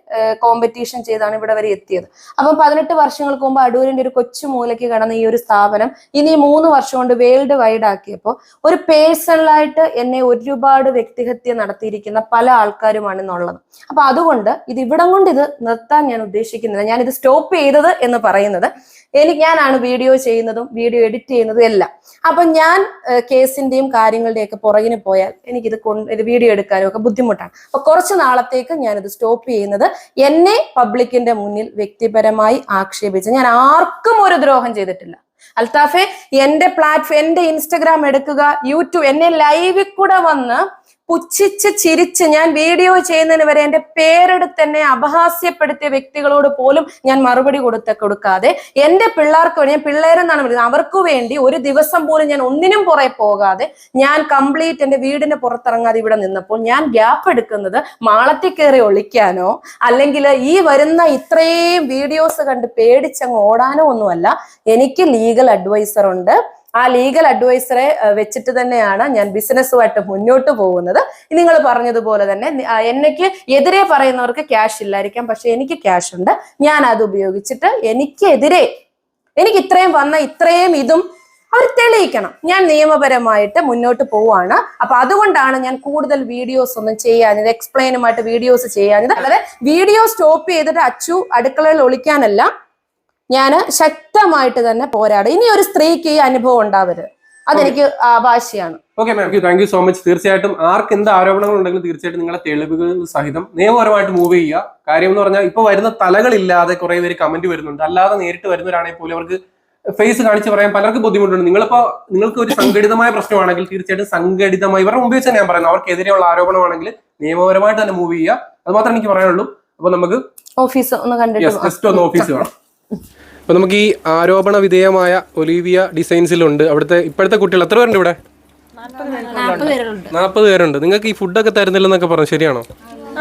[SPEAKER 2] കോമ്പറ്റീഷൻ ചെയ്താണ് ഇവിടെ വരെ എത്തിയത്. അപ്പം പതിനെട്ട് വർഷങ്ങൾക്ക് മുമ്പ് അടൂരിന്റെ ഒരു കൊച്ചു മൂലയ്ക്ക് കടന്ന ഈ ഒരു സ്ഥാപനം ഇനി മൂന്ന് വർഷം കൊണ്ട് വേൾഡ് വൈഡ് ആക്കിയപ്പോൾ ഒരു പേഴ്സണലായിട്ട് എന്നെ ഒരുപാട് വ്യക്തിഹത്യ നടത്തിയിരിക്കുന്ന പല ആൾക്കാരുമാണ് എന്നുള്ളത് അപ്പൊ അതുകൊണ്ട് ഇത് ഇവിടം കൊണ്ട് ഇത് നിർത്താൻ ഞാൻ ഉദ്ദേശിക്കുന്നില്ല. ഞാൻ ഇത് സ്റ്റോപ്പ് ചെയ്തത് എന്ന് പറയുന്നത്. എനിക്ക് ഞാനാണ് വീഡിയോ ചെയ്യുന്നതും വീഡിയോ എഡിറ്റ് ചെയ്യുന്നതും എല്ലാം. അപ്പൊ ഞാൻ കേസിന്റെയും കാര്യങ്ങളുടെയും ഒക്കെ പുറകിന് പോയാൽ എനിക്കിത് കൊണ്ട് വീഡിയോ എടുക്കാനും ഒക്കെ ബുദ്ധിമുട്ടാണ്. അപ്പൊ കുറച്ച് നാളത്തേക്ക് ഞാനിത് സ്റ്റോപ്പ് ചെയ്യുന്നത് എന്നെ പബ്ലിക്കിന്റെ മുന്നിൽ വ്യക്തിപരമായി ആക്ഷേപിച്ച് ഞാൻ ആർക്കും ഒരു ദ്രോഹം ചെയ്തിട്ടില്ല. അൽത്താഫെ എന്റെ പ്ലാറ്റ്ഫോം എന്റെ ഇൻസ്റ്റഗ്രാം എടുക്കുക യൂട്യൂബ് എന്നെ ലൈവിൽ കൂടെ വന്ന് പുച്ഛിച്ച് ചിരിച്ച് ഞാൻ വീഡിയോ ചെയ്യുന്നതിന് വരെ എന്റെ പേരെടുത്ത് എന്നെ അപഹാസ്യപ്പെടുത്തിയ വ്യക്തികളോട് പോലും ഞാൻ മറുപടി കൊടുത്ത കൊടുക്കാതെ എന്റെ പിള്ളേർക്ക് വേണ്ടി ഞാൻ പിള്ളേരെന്നാണ് വിളിക്കുന്നത് അവർക്ക് വേണ്ടി ഒരു ദിവസം പോലും ഞാൻ ഒന്നിനും പുറകെ പോകാതെ ഞാൻ കംപ്ലീറ്റ് എന്റെ വീടിന് പുറത്തിറങ്ങാതെ ഇവിടെ നിന്നപ്പോൾ ഞാൻ ഗ്യാപ്പ് എടുക്കുന്നത് മാളത്തിൽ കയറി ഒളിക്കാനോ അല്ലെങ്കിൽ ഈ വരുന്ന ഇത്രയും വീഡിയോസ് കണ്ട് പേടിച്ചങ്ങ് ഓടാനോ ഒന്നുമല്ല. എനിക്ക് ലീഗൽ അഡ്വൈസർ ഉണ്ട്. ആ ലീഗൽ അഡ്വൈസറെ വെച്ചിട്ട് തന്നെയാണ് ഞാൻ ബിസിനസ്സുമായിട്ട് മുന്നോട്ട് പോകുന്നത്. നിങ്ങൾ പറഞ്ഞതുപോലെ തന്നെ എന്നെക്ക് എതിരെ പറയുന്നവർക്ക് ക്യാഷ് ഇല്ലായിരിക്കാം പക്ഷെ എനിക്ക് ക്യാഷ് ഉണ്ട്. ഞാൻ അത് ഉപയോഗിച്ചിട്ട് എനിക്കെതിരെ എനിക്ക് ഇത്രയും വന്ന ഇത്രയും ഇതും അവർ തെളിയിക്കണം. ഞാൻ നിയമപരമായിട്ട് മുന്നോട്ട് പോവാണ്. അപ്പൊ അതുകൊണ്ടാണ് ഞാൻ കൂടുതൽ വീഡിയോസ് ഒന്നും ചെയ്യാഞ്ഞത് എക്സ്പ്ലെയിനുമായിട്ട് വീഡിയോസ് ചെയ്യാഞ്ഞത്. അതായത് വീഡിയോ സ്റ്റോപ്പ് ചെയ്തിട്ട് അച്ചു അടുക്കളയിൽ ഒളിക്കാനല്ല ഞാൻ ശക്തമായിട്ട് തന്നെ പോരാടും. ഇനി ഒരു സ്ത്രീക്ക് ഈ അനുഭവം ഉണ്ടാവരുത്. അതെനിക്ക് ആഭാഷയാണ്
[SPEAKER 1] okay ma'am thank you so much തീർച്ചയായിട്ടും ആർക്ക് എന്ത് ആരോപണങ്ങൾ ഉണ്ടെങ്കിലും തീർച്ചയായിട്ടും നിങ്ങളെ തെളിവുകൾ സഹിതം നിയമപരമായിട്ട് മൂവ് ചെയ്യുക. കാര്യം എന്ന് പറഞ്ഞാൽ ഇപ്പൊ വരുന്ന തലകളില്ലാതെ കുറെ പേര് കമന്റ് വരുന്നുണ്ട്. അല്ലാതെ നേരിട്ട് വരുന്നവരാണെങ്കിൽ പോലും അവർക്ക് ഫേസ് കാണിച്ച് പറയാൻ പലർക്കും ബുദ്ധിമുട്ടുണ്ട്. നിങ്ങളിപ്പോ നിങ്ങൾക്ക് ഒരു സംഘടിതമായ പ്രശ്നമാണെങ്കിൽ തീർച്ചയായിട്ടും സംഘടിതമായി ഇവരുടെ മുമ്പ് വെച്ചാൽ ഞാൻ പറയുന്നത്. അവർക്കെതിരെയുള്ള ആരോപണമാണെങ്കിൽ നിയമപരമായിട്ട് തന്നെ മൂവ് ചെയ്യുക. അത് മാത്രമേ എനിക്ക് പറയാനുള്ളൂ. അപ്പൊ നമുക്ക്
[SPEAKER 2] ഓഫീസ് ഒന്ന് കണ്ടിട്ട്
[SPEAKER 1] ജസ്റ്റ് ഒന്ന് ഓഫീസ് കാണാം അപ്പൊ നമുക്ക് ഈ ആരോപണ വിധേയമായ ഒലീവിയ ഡിസൈൻസിലുണ്ട്. അവിടുത്തെ ഇപ്പോഴത്തെ കുട്ടികൾ എത്ര പേരുണ്ട് ഇവിടെ? നാൽപ്പത് പേരുണ്ട്. നിങ്ങൾക്ക് ഈ ഫുഡൊക്കെ തരുന്നില്ലെന്നൊക്കെ പറഞ്ഞു? ശരിയാണോ?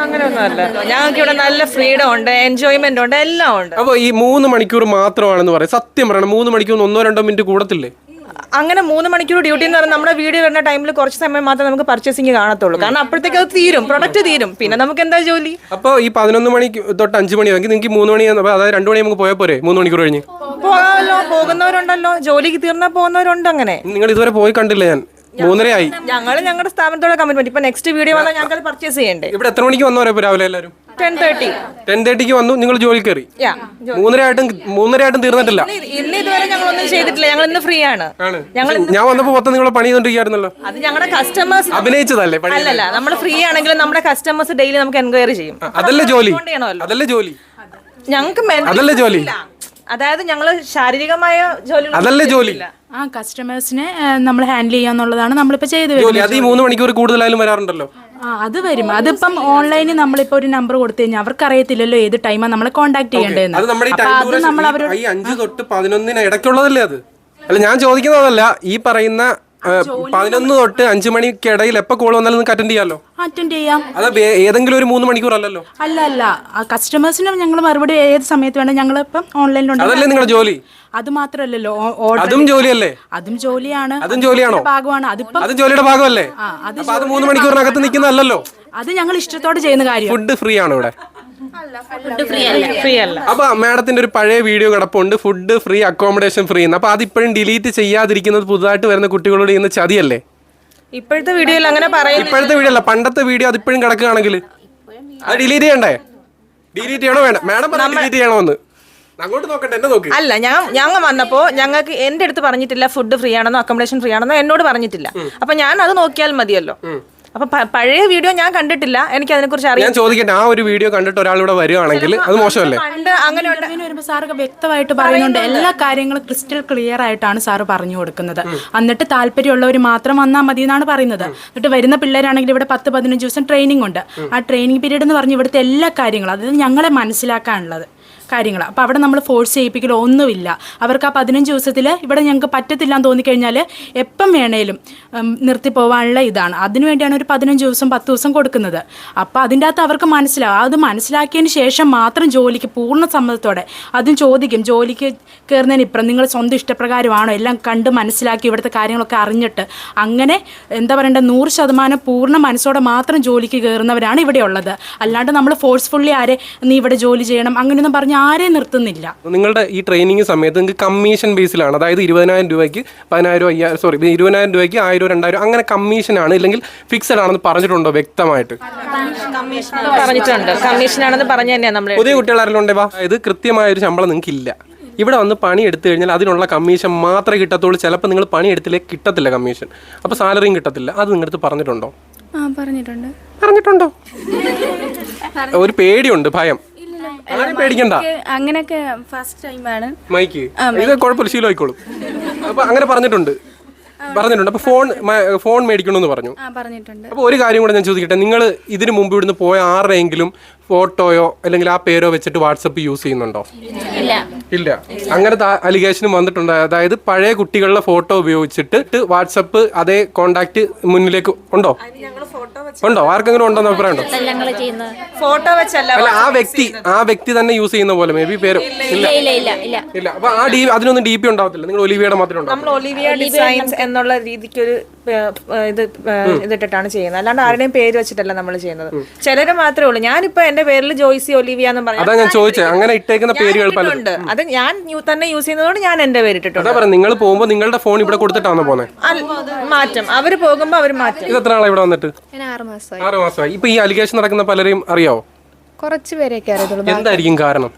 [SPEAKER 3] അങ്ങനെയൊന്നുമല്ല. ഞങ്ങൾക്ക് ഇവിടെ നല്ല ഫ്രീഡം ഉണ്ട് എൻജോയ്മെന്റ് ഉണ്ട് എല്ലാം ഉണ്ട്.
[SPEAKER 1] അപ്പോൾ ഈ മൂന്ന് മണിക്കൂർ മാത്രമാണെന്ന് പറയാം. സത്യം പറയണം. മൂന്ന് മണിക്കൂർ ഒന്നോ രണ്ടോ മിനിറ്റ് കൂടത്തില്ലേ?
[SPEAKER 3] അങ്ങനെ മൂന്ന് മണിക്കൂർ ഡ്യൂട്ടി എന്ന് പറഞ്ഞാൽ നമ്മുടെ വീഡിയോ വരുന്ന ടൈമിൽ കുറച്ച് സമയം മാത്രമേ നമുക്ക് പർച്ചേസിംഗ് കാണത്തുള്ളൂ. കാരണം അപ്പോഴത്തേക്ക് അത് തീരും പ്രൊഡക്റ്റ് തീരും. പിന്നെ നമുക്ക് എന്താ ജോലി?
[SPEAKER 1] അപ്പോൾ ഈ പതിനൊന്ന് മണി തൊട്ട് അഞ്ച് മണി വരെങ്കിൽ നിങ്ങൾക്ക് മൂന്ന് മണി അതായത് രണ്ട് മണി നമുക്ക് പോയാൽ പോരെ? മൂന്ന് മണിക്കൂർ കഴിഞ്ഞ്.
[SPEAKER 3] പോകാമല്ലോ പോകുന്നവരുണ്ടല്ലോ. ജോലിക്ക് തീർന്നാൽ പോകുന്നവരുണ്ട് അങ്ങനെ.
[SPEAKER 1] നിങ്ങൾ ഇതുവരെ പോയി കണ്ടില്ല ഞാൻ. മൂന്നരയായി.
[SPEAKER 3] ഞങ്ങൾ ഞങ്ങളുടെ സ്ഥാപനത്തോടെ കമ്മിറ്റ്മെന്റ് ഇപ്പൊ നെക്സ്റ്റ് വീഡിയോ വന്നാൽ ഞങ്ങൾ പർച്ചേസ് ചെയ്യണ്ടേ?
[SPEAKER 1] ഇവിടെ എത്ര മണിക്ക് വന്നു ഇപ്പോൾ രാവിലെ എല്ലാവരും?
[SPEAKER 3] ടെൻ തേർട്ടി
[SPEAKER 1] ടെൻ തേർട്ടിക്ക് വന്നു. നിങ്ങൾ ജോലി കയറി.
[SPEAKER 3] യാ
[SPEAKER 1] മൂന്നരയായിട്ടും മൂന്നരയായിട്ടും തീർന്നിട്ടില്ല.
[SPEAKER 3] ഇന്ന് ഇതുവരെ ഞങ്ങൾ ഒന്നും ചെയ്തിട്ടില്ല. ഞങ്ങൾ ഇന്ന് ഫ്രീ ആണ്.
[SPEAKER 1] ആണ്.
[SPEAKER 3] ഞങ്ങൾ
[SPEAKER 1] ഞാൻ വന്നപ്പോൾ മൊത്തം നിങ്ങളെ പണി ചെയ്തോണ്ടിരിക്കുകയായിരുന്നല്ലോ.
[SPEAKER 3] അത് ഞങ്ങളുടെ കസ്റ്റമേഴ്സ്
[SPEAKER 1] അഭിനയിച്ചതല്ലേ പണി
[SPEAKER 3] അല്ലല്ല നമ്മൾ ഫ്രീ ആണെങ്കിലും നമ്മുടെ കസ്റ്റമേഴ്സ് ഡെയിലി നമുക്ക് എൻക്വയറി ചെയ്യും.
[SPEAKER 1] അതല്ലേ ജോലി?
[SPEAKER 3] ചെയ്യണമല്ലോ.
[SPEAKER 1] അതല്ലേ ജോലി?
[SPEAKER 3] ഞങ്ങൾക്ക് mentally
[SPEAKER 1] അതല്ലേ ജോലി?
[SPEAKER 3] ഇല്ല. അതായത് ഞങ്ങൾ ശാരീരികമായ ജോലി
[SPEAKER 1] അതല്ലേ ജോലി.
[SPEAKER 4] ആ കസ്റ്റമേഴ്സിനെ നമ്മൾ ഹാൻഡിൽ ചെയ്യാന്നുള്ളതാണ് നമ്മളിപ്പോ ചെയ്തു
[SPEAKER 1] ജോലി.
[SPEAKER 4] വരുന്നത്.
[SPEAKER 1] അത് ഈ മൂന്ന് മണിക്കൂർ കൂടുതലായാലും വരാറുണ്ടല്ലോ.
[SPEAKER 4] ആ അത് വരും. അതിപ്പം ഓൺലൈനിൽ നമ്മളിപ്പോ ഒരു നമ്പർ കൊടുത്തു കഴിഞ്ഞാൽ അവർക്ക് അറിയത്തില്ലല്ലോ ഏത് ടൈമാണ് നമ്മളെ കോൺടാക്ട് ചെയ്യേണ്ടതെന്ന്.
[SPEAKER 1] അത് നമ്മുടെ ഈ
[SPEAKER 4] അപ്പൊ
[SPEAKER 1] ടൈം
[SPEAKER 4] അത് നമ്മൾ അവരോട്
[SPEAKER 1] ഈ അഞ്ച് തൊട്ട് പതിനൊന്നിന് ഇടയ്ക്കുള്ളതല്ലേ അത്? അല്ല ഞാൻ ചോദിക്കുന്നതല്ല ഈ പറയുന്ന പതിനൊന്ന് തൊട്ട് അഞ്ച് മണിക്കിടയിൽ എപ്പോ കോൾ വന്നാലും നിങ്ങൾക്ക് അറ്റൻഡ് ചെയ്യാമല്ലോ
[SPEAKER 4] അറ്റൻഡ് ചെയ്യാം.
[SPEAKER 1] അത് വേ- ഏതെങ്കിലും ഒരു മൂന്ന് മണിക്കൂർ അല്ലല്ലോ?
[SPEAKER 4] അല്ല അല്ല. കസ്റ്റമേഴ്സിനും ഞങ്ങൾ മറുപടി ഏത് സമയത്ത് വേണം ഞങ്ങൾ ഇപ്പം ഓൺലൈനിലുണ്ട്
[SPEAKER 1] അതല്ലേ നിങ്ങളുടെ ജോലി?
[SPEAKER 4] അത് മാത്രമല്ലല്ലോ ഓർഡർ
[SPEAKER 1] അതും ജോലിയല്ലേ?
[SPEAKER 4] അതും ജോലിയാണ്.
[SPEAKER 1] അതും ജോലിയാണോ?
[SPEAKER 4] അതിന്റെ ഭാഗമാണ്. അതിപ്പം
[SPEAKER 1] അതും ജോലിയുടെ ഭാഗമല്ലേ?
[SPEAKER 4] ആ അത്
[SPEAKER 1] അപ്പൊ അത് മൂന്ന് മണിക്കൂറിനകത്ത് നിൽക്കുന്നതല്ലോ
[SPEAKER 4] അത് ഞങ്ങൾ ഇഷ്ടത്തോടെ ചെയ്യുന്ന കാര്യം.
[SPEAKER 1] ഫുഡ് ഫ്രീ ആണ് ഇവിടെ.
[SPEAKER 3] ഫ്രീ അല്ല.
[SPEAKER 1] അപ്പൊ മാഡത്തിന്റെ ഒരു പഴയ വീഡിയോ കിടപ്പുണ്ട്. ഫുഡ് ഫ്രീ അക്കോമഡേഷൻ ഫ്രീ എന്ന് അപ്പൊ അതിപ്പോഴും ഡിലീറ്റ് ചെയ്യാതിരിക്കുന്നത് പുതുതായിട്ട് വരുന്ന കുട്ടികളോട് ചെയ്യുന്ന ചതിയല്ലേ?
[SPEAKER 3] ഇപ്പോഴത്തെ വീഡിയോയിൽ അങ്ങനെ പറയാം
[SPEAKER 1] ഇപ്പോഴത്തെ വീഡിയോ അല്ല. പണ്ടത്തെ വീഡിയോ അതിപ്പോഴും കിടക്കുകയാണെങ്കിൽ അത് ഡിലീറ്റ് ചെയ്യണ്ടേ? ഡിലീറ്റ് ചെയ്യണോ വേണ്ട? മാഡം ഡിലീറ്റ് ചെയ്യണമെന്ന് നോക്ക്.
[SPEAKER 3] അല്ല ഞാൻ ഞങ്ങൾ വന്നപ്പോ ഞങ്ങൾക്ക് എന്റെ അടുത്ത് പറഞ്ഞിട്ടില്ല ഫുഡ് ഫ്രീ ആണെന്നോ അക്കോമഡേഷൻ ഫ്രീ ആണെന്നോ എന്നോട് പറഞ്ഞിട്ടില്ല. അപ്പൊ ഞാൻ അത് നോക്കിയാൽ മതിയല്ലോ. അപ്പൊ പഴയ വീഡിയോ ഞാൻ കണ്ടിട്ടില്ല. എനിക്ക് അതിനെ കുറിച്ച് അറിയാം
[SPEAKER 1] ഞാൻ ചോദിക്കട്ടെ ആ ഒരു വീഡിയോ കണ്ടിട്ട് ഒരാൾ ഇവിടെ വരികയാണെങ്കിൽ അത് മോശമല്ലേ?
[SPEAKER 3] പണ്ട് അങ്ങനെ
[SPEAKER 4] വരുമ്പോൾ സാറ് വ്യക്തമായിട്ട് പറയുന്നുണ്ട്. എല്ലാ കാര്യങ്ങളും ക്രിസ്റ്റൽ ക്ലിയർ ആയിട്ടാണ് സാറ് പറഞ്ഞു കൊടുക്കുന്നത്. എന്നിട്ട് താല്പര്യമുള്ളവർ മാത്രം വന്നാൽ മതി എന്നാണ് പറയുന്നത്. എന്നിട്ട് വരുന്ന പിള്ളേരാണെങ്കിൽ ഇവിടെ പത്ത് പതിനഞ്ച് ദിവസം ട്രെയിനിങ് ഉണ്ട്. ആ ട്രെയിനിങ് പീരീഡ് എന്ന് പറഞ്ഞ് ഇവിടുത്തെ എല്ലാ കാര്യങ്ങളും അതായത് ഞങ്ങളെ മനസ്സിലാക്കാനുള്ളത്. കാര്യങ്ങൾ അപ്പോൾ അവിടെ നമ്മൾ ഫോഴ്സ് ചെയ്യിപ്പിക്കലോ ഒന്നുമില്ല. അവർക്ക് ആ പതിനഞ്ച് ദിവസത്തിൽ ഇവിടെ ഞങ്ങൾക്ക് പറ്റത്തില്ല എന്ന് തോന്നിക്കഴിഞ്ഞാൽ എപ്പം വേണേലും നിർത്തിപ്പോവാനുള്ള ഇതാണ്. അതിനുവേണ്ടിയാണ് ഒരു പതിനഞ്ച് ദിവസം പത്ത് ദിവസം കൊടുക്കുന്നത്. അപ്പോൾ അതിന്റെ അകത്ത് അവർക്ക് മനസ്സിലാവും. അത് മനസ്സിലാക്കിയതിന് ശേഷം മാത്രം ജോലിക്ക് പൂർണ സമ്മതത്തോടെ അതും ചോദിക്കും. ജോലിക്ക് കയറുന്നതിന് ഇപ്പുറം നിങ്ങൾ സ്വന്തം ഇഷ്ടപ്രകാരമാണോ? എല്ലാം കണ്ട് മനസ്സിലാക്കി ഇവിടുത്തെ കാര്യങ്ങളൊക്കെ അറിഞ്ഞിട്ട് അങ്ങനെ എന്താ പറയണ്ട നൂറ് ശതമാനം പൂർണ മനസ്സോടെ മാത്രം ജോലിക്ക് കയറുന്നവരാണ് ഇവിടെ ഉള്ളത്. അല്ലാണ്ട് നമ്മൾ ഫോഴ്സ്ഫുള്ളി ആരെ നീ ഇവിടെ ജോലി ചെയ്യണം അങ്ങനെയൊന്നും പറഞ്ഞ് ആരെയും നിർത്തുന്നില്ല.
[SPEAKER 1] നിങ്ങളുടെ ഈ ട്രെയിനിങ് സമയത്ത് നിങ്ങൾക്ക് കമ്മീഷൻ ബേസിലാണ് അതായത് ഇരുപതിനായിരം രൂപയ്ക്ക് പതിനായിരം അയ്യായിരം സോറി ഇരുപതിനായിരം രൂപയ്ക്ക് ആയിരം രണ്ടായിരം അങ്ങനെ കമ്മീഷനാണ് ഇല്ലെങ്കിൽ ഫിക്സഡ് ആണെന്ന് പറഞ്ഞിട്ടുണ്ടോ വ്യക്തമായിട്ട്?
[SPEAKER 3] പറഞ്ഞിട്ടുണ്ട്. കമ്മീഷൻ ആണെന്ന് പറഞ്ഞു തന്നെയാണ് നമ്മൾ
[SPEAKER 1] പുതിയ കുട്ടികൾ ഉണ്ടേ വാ ഇത് കൃത്യമായ ഒരു ശമ്പളം നിങ്ങൾക്ക് ഇല്ല ഇവിടെ വന്ന് പണി എടുത്തു കഴിഞ്ഞാൽ അതിനുള്ള കമ്മീഷൻ മാത്രമേ കിട്ടത്തുള്ളൂ. ചിലപ്പോൾ നിങ്ങൾ പണി എടുത്തില്ലേ കിട്ടത്തില്ല കമ്മീഷൻ അപ്പോൾ സാലറിയും കിട്ടത്തില്ല. അത് നിങ്ങളടുത്ത് പറഞ്ഞിട്ടുണ്ടോ?
[SPEAKER 5] ആ പറഞ്ഞിട്ടുണ്ട്.
[SPEAKER 1] പറഞ്ഞിട്ടുണ്ടോ? ഒരു പേടിയുണ്ട് ഭയം. ആരും പേടിക്കണ്ട.
[SPEAKER 5] അങ്ങനെയൊക്കെ ഫസ്റ്റ് ടൈമാണ്
[SPEAKER 1] മൈക്ക്. ഇത് കുഴപ്പമില്ല ശീലമായിക്കോളും. അപ്പൊ അങ്ങനെ പറഞ്ഞിട്ടുണ്ട്. പറഞ്ഞിട്ടുണ്ട്. അപ്പൊ ഫോൺ ഫോൺ മേടിക്കണമെന്ന് പറഞ്ഞു.
[SPEAKER 5] പറഞ്ഞിട്ടുണ്ട്.
[SPEAKER 1] അപ്പോൾ ഒരു കാര്യം കൂടെ ഞാൻ ചോദിക്കട്ടെ? നിങ്ങൾ ഇതിനു മുമ്പ് ഇവിടുന്ന് പോയ ആരുടെയെങ്കിലും ഫോട്ടോയോ അല്ലെങ്കിൽ ആ പേരോ വെച്ചിട്ട് വാട്സപ്പ് യൂസ് ചെയ്യുന്നുണ്ടോ?
[SPEAKER 5] ഇല്ല.
[SPEAKER 1] ഇല്ല. അങ്ങനത്തെ അലിഗേഷനും വന്നിട്ടുണ്ട്. അതായത് പഴയ കുട്ടികളുടെ ഫോട്ടോ ഉപയോഗിച്ചിട്ട് വാട്സപ്പ് അതേ കോണ്ടാക്ട് മുന്നിലേക്ക് ഉണ്ടോ? ഉണ്ടോ? ആർക്കെങ്കിലും ഉണ്ടോ എന്ന് അഭിപ്രായം ഉണ്ടോ?
[SPEAKER 3] ഫോട്ടോ വെച്ചല്ല
[SPEAKER 1] അല്ല ആ വ്യക്തി ആ വ്യക്തി തന്നെ യൂസ് ചെയ്യുന്ന പോലെ മേ ബി പേര് ഇല്ല
[SPEAKER 5] ഇല്ല. ഇല്ല. ഇല്ല
[SPEAKER 1] ഇല്ല അപ്പൊ ആ ഡി അതിനൊന്നും ഡി പി ഉണ്ടാവത്തില്ല. നിങ്ങൾ ഒലിവിയുടെ മാത്രം
[SPEAKER 3] നമ്മൾ ഒലിവിയ ഡിസൈൻസ് എന്നുള്ള രീതിക്ക് ഒരു ഇത് ഇതിട്ടിട്ടാണ് ചെയ്യുന്നത്. അല്ലാണ്ട് ആരുടെയും പേര് വെച്ചിട്ടല്ല നമ്മൾ ചെയ്യുന്നത്. ചിലര് മാത്രമേ ഉള്ളൂ. ഞാനിപ്പോ എന്റെ പേരിൽ ജോയ്സി ഒലിവിയ എന്ന് പറഞ്ഞു.
[SPEAKER 1] അതാ ഞാൻ ചോദിച്ചത് അങ്ങനെ ഇട്ടേക്കുന്ന പേരുകൾ പലതും
[SPEAKER 3] ഉണ്ട് അത് ഞാൻ യു- തന്നെ യൂസ് ചെയ്യുന്നതുകൊണ്ട് ഞാൻ എന്റെ പേരിട്ടിട്ടുണ്ട്
[SPEAKER 1] അതാ പറയാം നിങ്ങൾ പോകുമ്പോൾ നിങ്ങളുടെ ഫോൺ ഇവിടെ കൊടുത്തിട്ടാണോ പോന്നെ?
[SPEAKER 3] അൽ- മാറ്റം. അവർ പോകുമ്പോ അവർ മാറ്റും.
[SPEAKER 1] ഇത് എത്ര ആളാ ഇവിടെ വന്നിട്ട്?
[SPEAKER 5] ഞാൻ ആറ് മാസമായി
[SPEAKER 1] ആറ് മാസമായി ഇപ്പൊ ഈ അലിഗേഷൻ നടക്കുന്ന പലരെയും അറിയാവോ?
[SPEAKER 5] കുറച്ച് പേരെയൊക്കെ അറിയത്തുള്ളൂ.
[SPEAKER 1] എന്തായിരിക്കും കാരണം?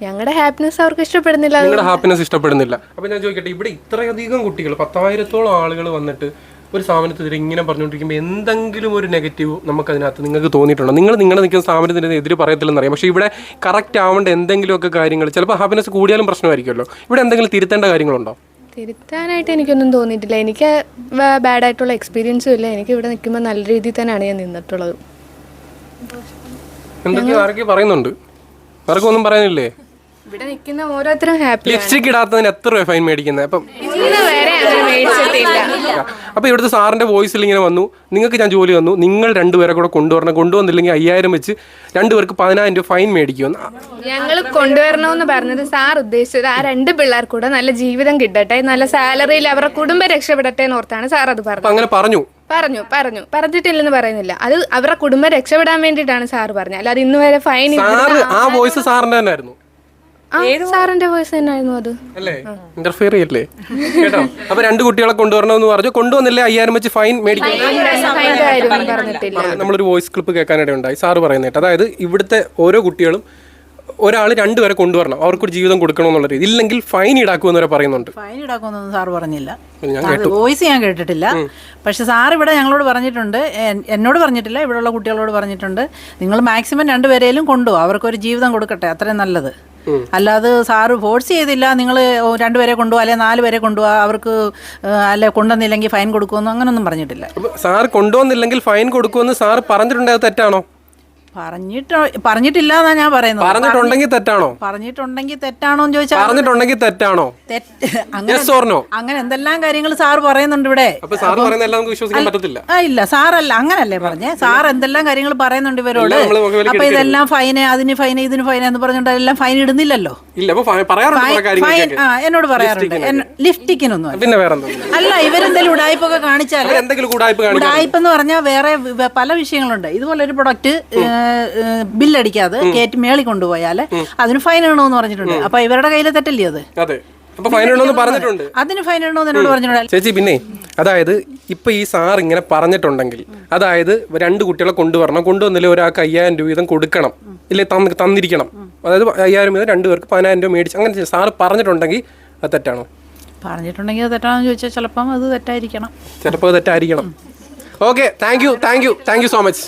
[SPEAKER 5] ഞങ്ങളുടെ ഹാപ്പിനെസ് അവർക്ക് ഇഷ്ടപ്പെടുന്നില്ല. അത്
[SPEAKER 1] നിങ്ങളുടെ ഹാപ്പിനെസ് ഇഷ്ടപ്പെടുന്നില്ല. അപ്പൊ ഞാൻ ചോദിക്കട്ടെ ഇവിടെ ഇത്രയധികം കുട്ടികൾ പത്തായിരത്തോളം ആളുകൾ വന്നിട്ട് ഒരു സ്ഥാപനത്തിനെതിരെ ഇങ്ങനെ പറഞ്ഞുകൊണ്ടിരിക്കുമ്പോൾ എന്തെങ്കിലും ഒരു നെഗറ്റീവ് നമുക്ക് അതിനകത്ത് നിങ്ങൾക്ക് തോന്നിയിട്ടുണ്ടോ? നിങ്ങൾ നിങ്ങളുടെ നിൽക്കുന്ന സ്ഥാപനത്തിന് എതിര് പറയത്തില്ലെന്ന് അറിയാം. പക്ഷേ ഇവിടെ കറക്റ്റ് ആവേണ്ട എന്തെങ്കിലുമൊക്കെ കാര്യങ്ങൾ ചിലപ്പോൾ ഹാപ്പിനെസ് കൂടിയാലും പ്രശ്നമായിരിക്കുമല്ലോ. ഇവിടെ എന്തെങ്കിലും തിരുത്തേണ്ട കാര്യങ്ങളുണ്ടോ?
[SPEAKER 5] തിരുത്താനായിട്ട് എനിക്കൊന്നും തോന്നിയിട്ടില്ല. എനിക്ക് ബാഡ് ആയിട്ടുള്ള എക്സ്പീരിയൻസും ഇല്ല. എനിക്ക് ഇവിടെ നിൽക്കുമ്പോൾ നല്ല രീതിയിൽ തന്നെയാണ് ഞാൻ നിന്നിട്ടുള്ളത്.
[SPEAKER 1] എന്തൊക്കെയോ ആരൊക്കെ പറയുന്നുണ്ട്. ആർക്കും ഒന്നും പറയാനില്ലേ?
[SPEAKER 5] ഇവിടെ നിൽക്കുന്ന ഓരോരുത്തരും ഹാപ്പി
[SPEAKER 1] ലിപ്സ്റ്റിക് ഇടാത്തതിന് എത്ര രൂപ ഫൈൻ മേടിക്കുന്നത് അപ്പം
[SPEAKER 5] ഇന്ന് വരെ അങ്ങനെ മേടിച്ചിട്ടില്ല.
[SPEAKER 1] അപ്പോൾ ഇവിടുത്തെ സാറിന്റെ വോയിസിൽ ഇങ്ങനെ വന്നു. നിങ്ങൾക്ക് ഞാൻ ജോലി വന്നു നിങ്ങൾ രണ്ടുപേരെ കൂടെ കൊണ്ടുവരണം. കൊണ്ടുവന്നില്ലെങ്കിൽ അയ്യായിരം വെച്ച് രണ്ടുപേർക്ക് പതിനായിരം രൂപ ഫൈൻ മേടിക്കുമെന്ന്.
[SPEAKER 5] ഞങ്ങൾ കൊണ്ടുവരണമെന്ന് പറഞ്ഞത് സാർ ഉദ്ദേശിച്ചത് ആ രണ്ട് പിള്ളേർ കൂടെ നല്ല ജീവിതം കിട്ടട്ടെ നല്ല സാലറിയിൽ അവരുടെ കുടുംബം രക്ഷപ്പെടട്ടെ എന്ന് ഓർത്താണ് സാർ അത് പറഞ്ഞത്.
[SPEAKER 1] അങ്ങനെ പറഞ്ഞു.
[SPEAKER 5] പറഞ്ഞു പറഞ്ഞു. പറഞ്ഞിട്ടില്ലെന്ന് പറയുന്നില്ല. അത് അവരുടെ കുടുംബം രക്ഷപ്പെടാൻ വേണ്ടിയിട്ടാണ് സാർ പറഞ്ഞത്. അല്ലാതെ ഇന്ന് വരെ ഫൈൻ
[SPEAKER 1] സാറ് ആ വോയിസ് സാറിന്റെ തന്നെ ആയിരുന്നു
[SPEAKER 5] സാറിന്റെ വോയിസ് തന്നെയായിരുന്നു അത്.
[SPEAKER 1] അല്ലേ? ഇന്റർഫിയർ ചെയ്യല്ലേ? കേട്ടോ. അപ്പൊ രണ്ട് കുട്ടികളെ കൊണ്ടുവരണമെന്ന് പറഞ്ഞു. കൊണ്ടുവന്നില്ലേ? അയ്യായിരം വെച്ച് ഫൈൻ മേടിക്കും നമ്മളൊരു വോയിസ് ക്ലിപ്പ് കേൾക്കാനിടയുണ്ടായി സാറ് പറയുന്നത് കേട്ടോ. അതായത് ഇവിടുത്തെ ഓരോ കുട്ടികളും ഒരാൾ രണ്ടുപേരെ കൊണ്ടുവരണം. അവർക്കൊരു ജീവിതം കൊടുക്കണമെന്നുള്ള രീതി. ഇല്ലെങ്കിൽ ഫൈൻ ഈടാക്കുമെന്ന് വരെ പറയുന്നുണ്ട്.
[SPEAKER 6] ഫൈൻ ഈടാക്കുമെന്നൊന്നും സാർ പറഞ്ഞില്ല. വോയിസ് ഞാൻ കേട്ടിട്ടില്ല. പക്ഷെ സാർ ഇവിടെ ഞങ്ങളോട് പറഞ്ഞിട്ടുണ്ട്. എന്നോട് പറഞ്ഞിട്ടില്ല. ഇവിടെയുള്ള കുട്ടികളോട് പറഞ്ഞിട്ടുണ്ട്. നിങ്ങൾ മാക്സിമം രണ്ടുപേരെയും കൊണ്ടുപോകും അവർക്കൊരു ജീവിതം കൊടുക്കട്ടെ. അത്രയും നല്ലത്. അല്ലാതെ സാറ് ഫോഴ്സ് ചെയ്തില്ല. നിങ്ങൾ രണ്ടുപേരെ കൊണ്ടുപോകുക അല്ലെങ്കിൽ നാല് പേരെ കൊണ്ടുപോകുക അവർക്ക് അല്ല അല്ലെ കൊണ്ടുവന്നില്ലെങ്കിൽ ഫൈൻ കൊടുക്കുമെന്ന് അങ്ങനൊന്നും പറഞ്ഞിട്ടില്ല.
[SPEAKER 1] സാർ കൊണ്ടുവന്നില്ലെങ്കിൽ ഫൈൻ കൊടുക്കുമെന്ന് സാർ പറഞ്ഞിട്ടുണ്ടെങ്കിൽ അത് തെറ്റാണോ?
[SPEAKER 6] പറഞ്ഞിട്ട് പറഞ്ഞിട്ടില്ല എന്നാ ഞാൻ പറയുന്നത്.
[SPEAKER 1] പറഞ്ഞിട്ടുണ്ടെങ്കിൽ തെറ്റാണോ?
[SPEAKER 6] പറഞ്ഞിട്ടുണ്ടെങ്കിൽ തെറ്റാണോ എന്ന് ചോദിച്ചാൽ
[SPEAKER 1] പറഞ്ഞിട്ടുണ്ടെങ്കിൽ തെറ്റാണോ?
[SPEAKER 6] തെറ്റ് അങ്ങനെ
[SPEAKER 1] Yes or no?
[SPEAKER 6] അങ്ങനെ എന്തെല്ലാം കാര്യങ്ങൾ സാർ പറയുന്നുണ്ട് ഇവിടെ.
[SPEAKER 1] അപ്പൊ സാർ പറയുന്ന എല്ലാം നമുക്ക് വിശ്വസിക്കാൻ പറ്റത്തില്ല.
[SPEAKER 6] ആ ഇല്ല സാറല്ല അങ്ങനല്ലേ പറഞ്ഞേ? സാർ എന്തെല്ലാം കാര്യങ്ങൾ പറയുന്നുണ്ട് ഇവരോട്?
[SPEAKER 1] എല്ലാം നമ്മൾ മുഖവിലേക്ക്
[SPEAKER 6] അപ്പൊ. ഇതെല്ലാം ഫൈന് അതിന് ഫൈന് ഇതിന് ഫൈന് എന്ന് പറഞ്ഞുകൊണ്ട് എല്ലാം ഫൈൻ ഇടുന്നില്ലല്ലോ?
[SPEAKER 1] ഇല്ല അപ്പൊ ഫൈ- പറയാറുണ്ട് കുറെ
[SPEAKER 6] ഫൈൻ
[SPEAKER 1] കാര്യങ്ങളൊക്കെ
[SPEAKER 6] ആ എന്നോട് പറയാറുണ്ട്. എന്ന- ലിഫ്റ്റിക്കിനൊന്നും അല്ല.
[SPEAKER 1] പിന്നെ വേറെ എന്താ
[SPEAKER 6] അല്ല ഇവരെന്തെങ്കിലും ഉടായ്പൊക്കെ കാണിച്ചാൽ
[SPEAKER 1] എന്തെങ്കിലും കൂടായ്പ കാണിക്കാൻ
[SPEAKER 6] ഉടായ്പ എന്ന് പറഞ്ഞാൽ വേറെ വ- പല വിഷയങ്ങളുണ്ട്. ഇതുപോലെ ഒരു പ്രൊഡക്റ്റ് ബില്ലടിക്കാതെ കയറ്റി മേളി കൊണ്ടുപോയാൽ അതിന് ഫൈൻ ഇടണമെന്ന് പറഞ്ഞിട്ടുണ്ട്. അപ്പൊ ഇവരുടെ കയ്യിലെ തെറ്റല്ലേ അത്?
[SPEAKER 1] പറഞ്ഞിട്ടുണ്ട്.
[SPEAKER 6] അതിന് ഫൈൻ ഇടണമെന്ന് എന്നോട് പറഞ്ഞിട്ടുണ്ട്.
[SPEAKER 1] ചേച്ചി പിന്നെ അതായത് ഇപ്പൊ ഈ സാർ ഇങ്ങനെ പറഞ്ഞിട്ടുണ്ടെങ്കിൽ അതായത് രണ്ട് കുട്ടികളെ കൊണ്ടുവരണം. കൊണ്ടുവന്നില്ലേ ഒരാൾക്ക് അയ്യായിരം രൂപ വീതം കൊടുക്കണം. ഇല്ലേ തന്നിരിക്കണം. അതായത് അയ്യായിരം വീതം രണ്ട് പേർക്ക് പതിനായിരം രൂപ മേടിച്ച് അങ്ങനെ സാർ പറഞ്ഞിട്ടുണ്ടെങ്കിൽ അത് തെറ്റാണോ?
[SPEAKER 6] പറഞ്ഞിട്ടുണ്ടെങ്കിൽ അത് തെറ്റാണെന്ന് ചോദിച്ചാൽ ചിലപ്പം അത് തെറ്റായിരിക്കണം.
[SPEAKER 1] ചിലപ്പോൾ തെറ്റായിരിക്കണം. Okay thank you thank you thank you so much.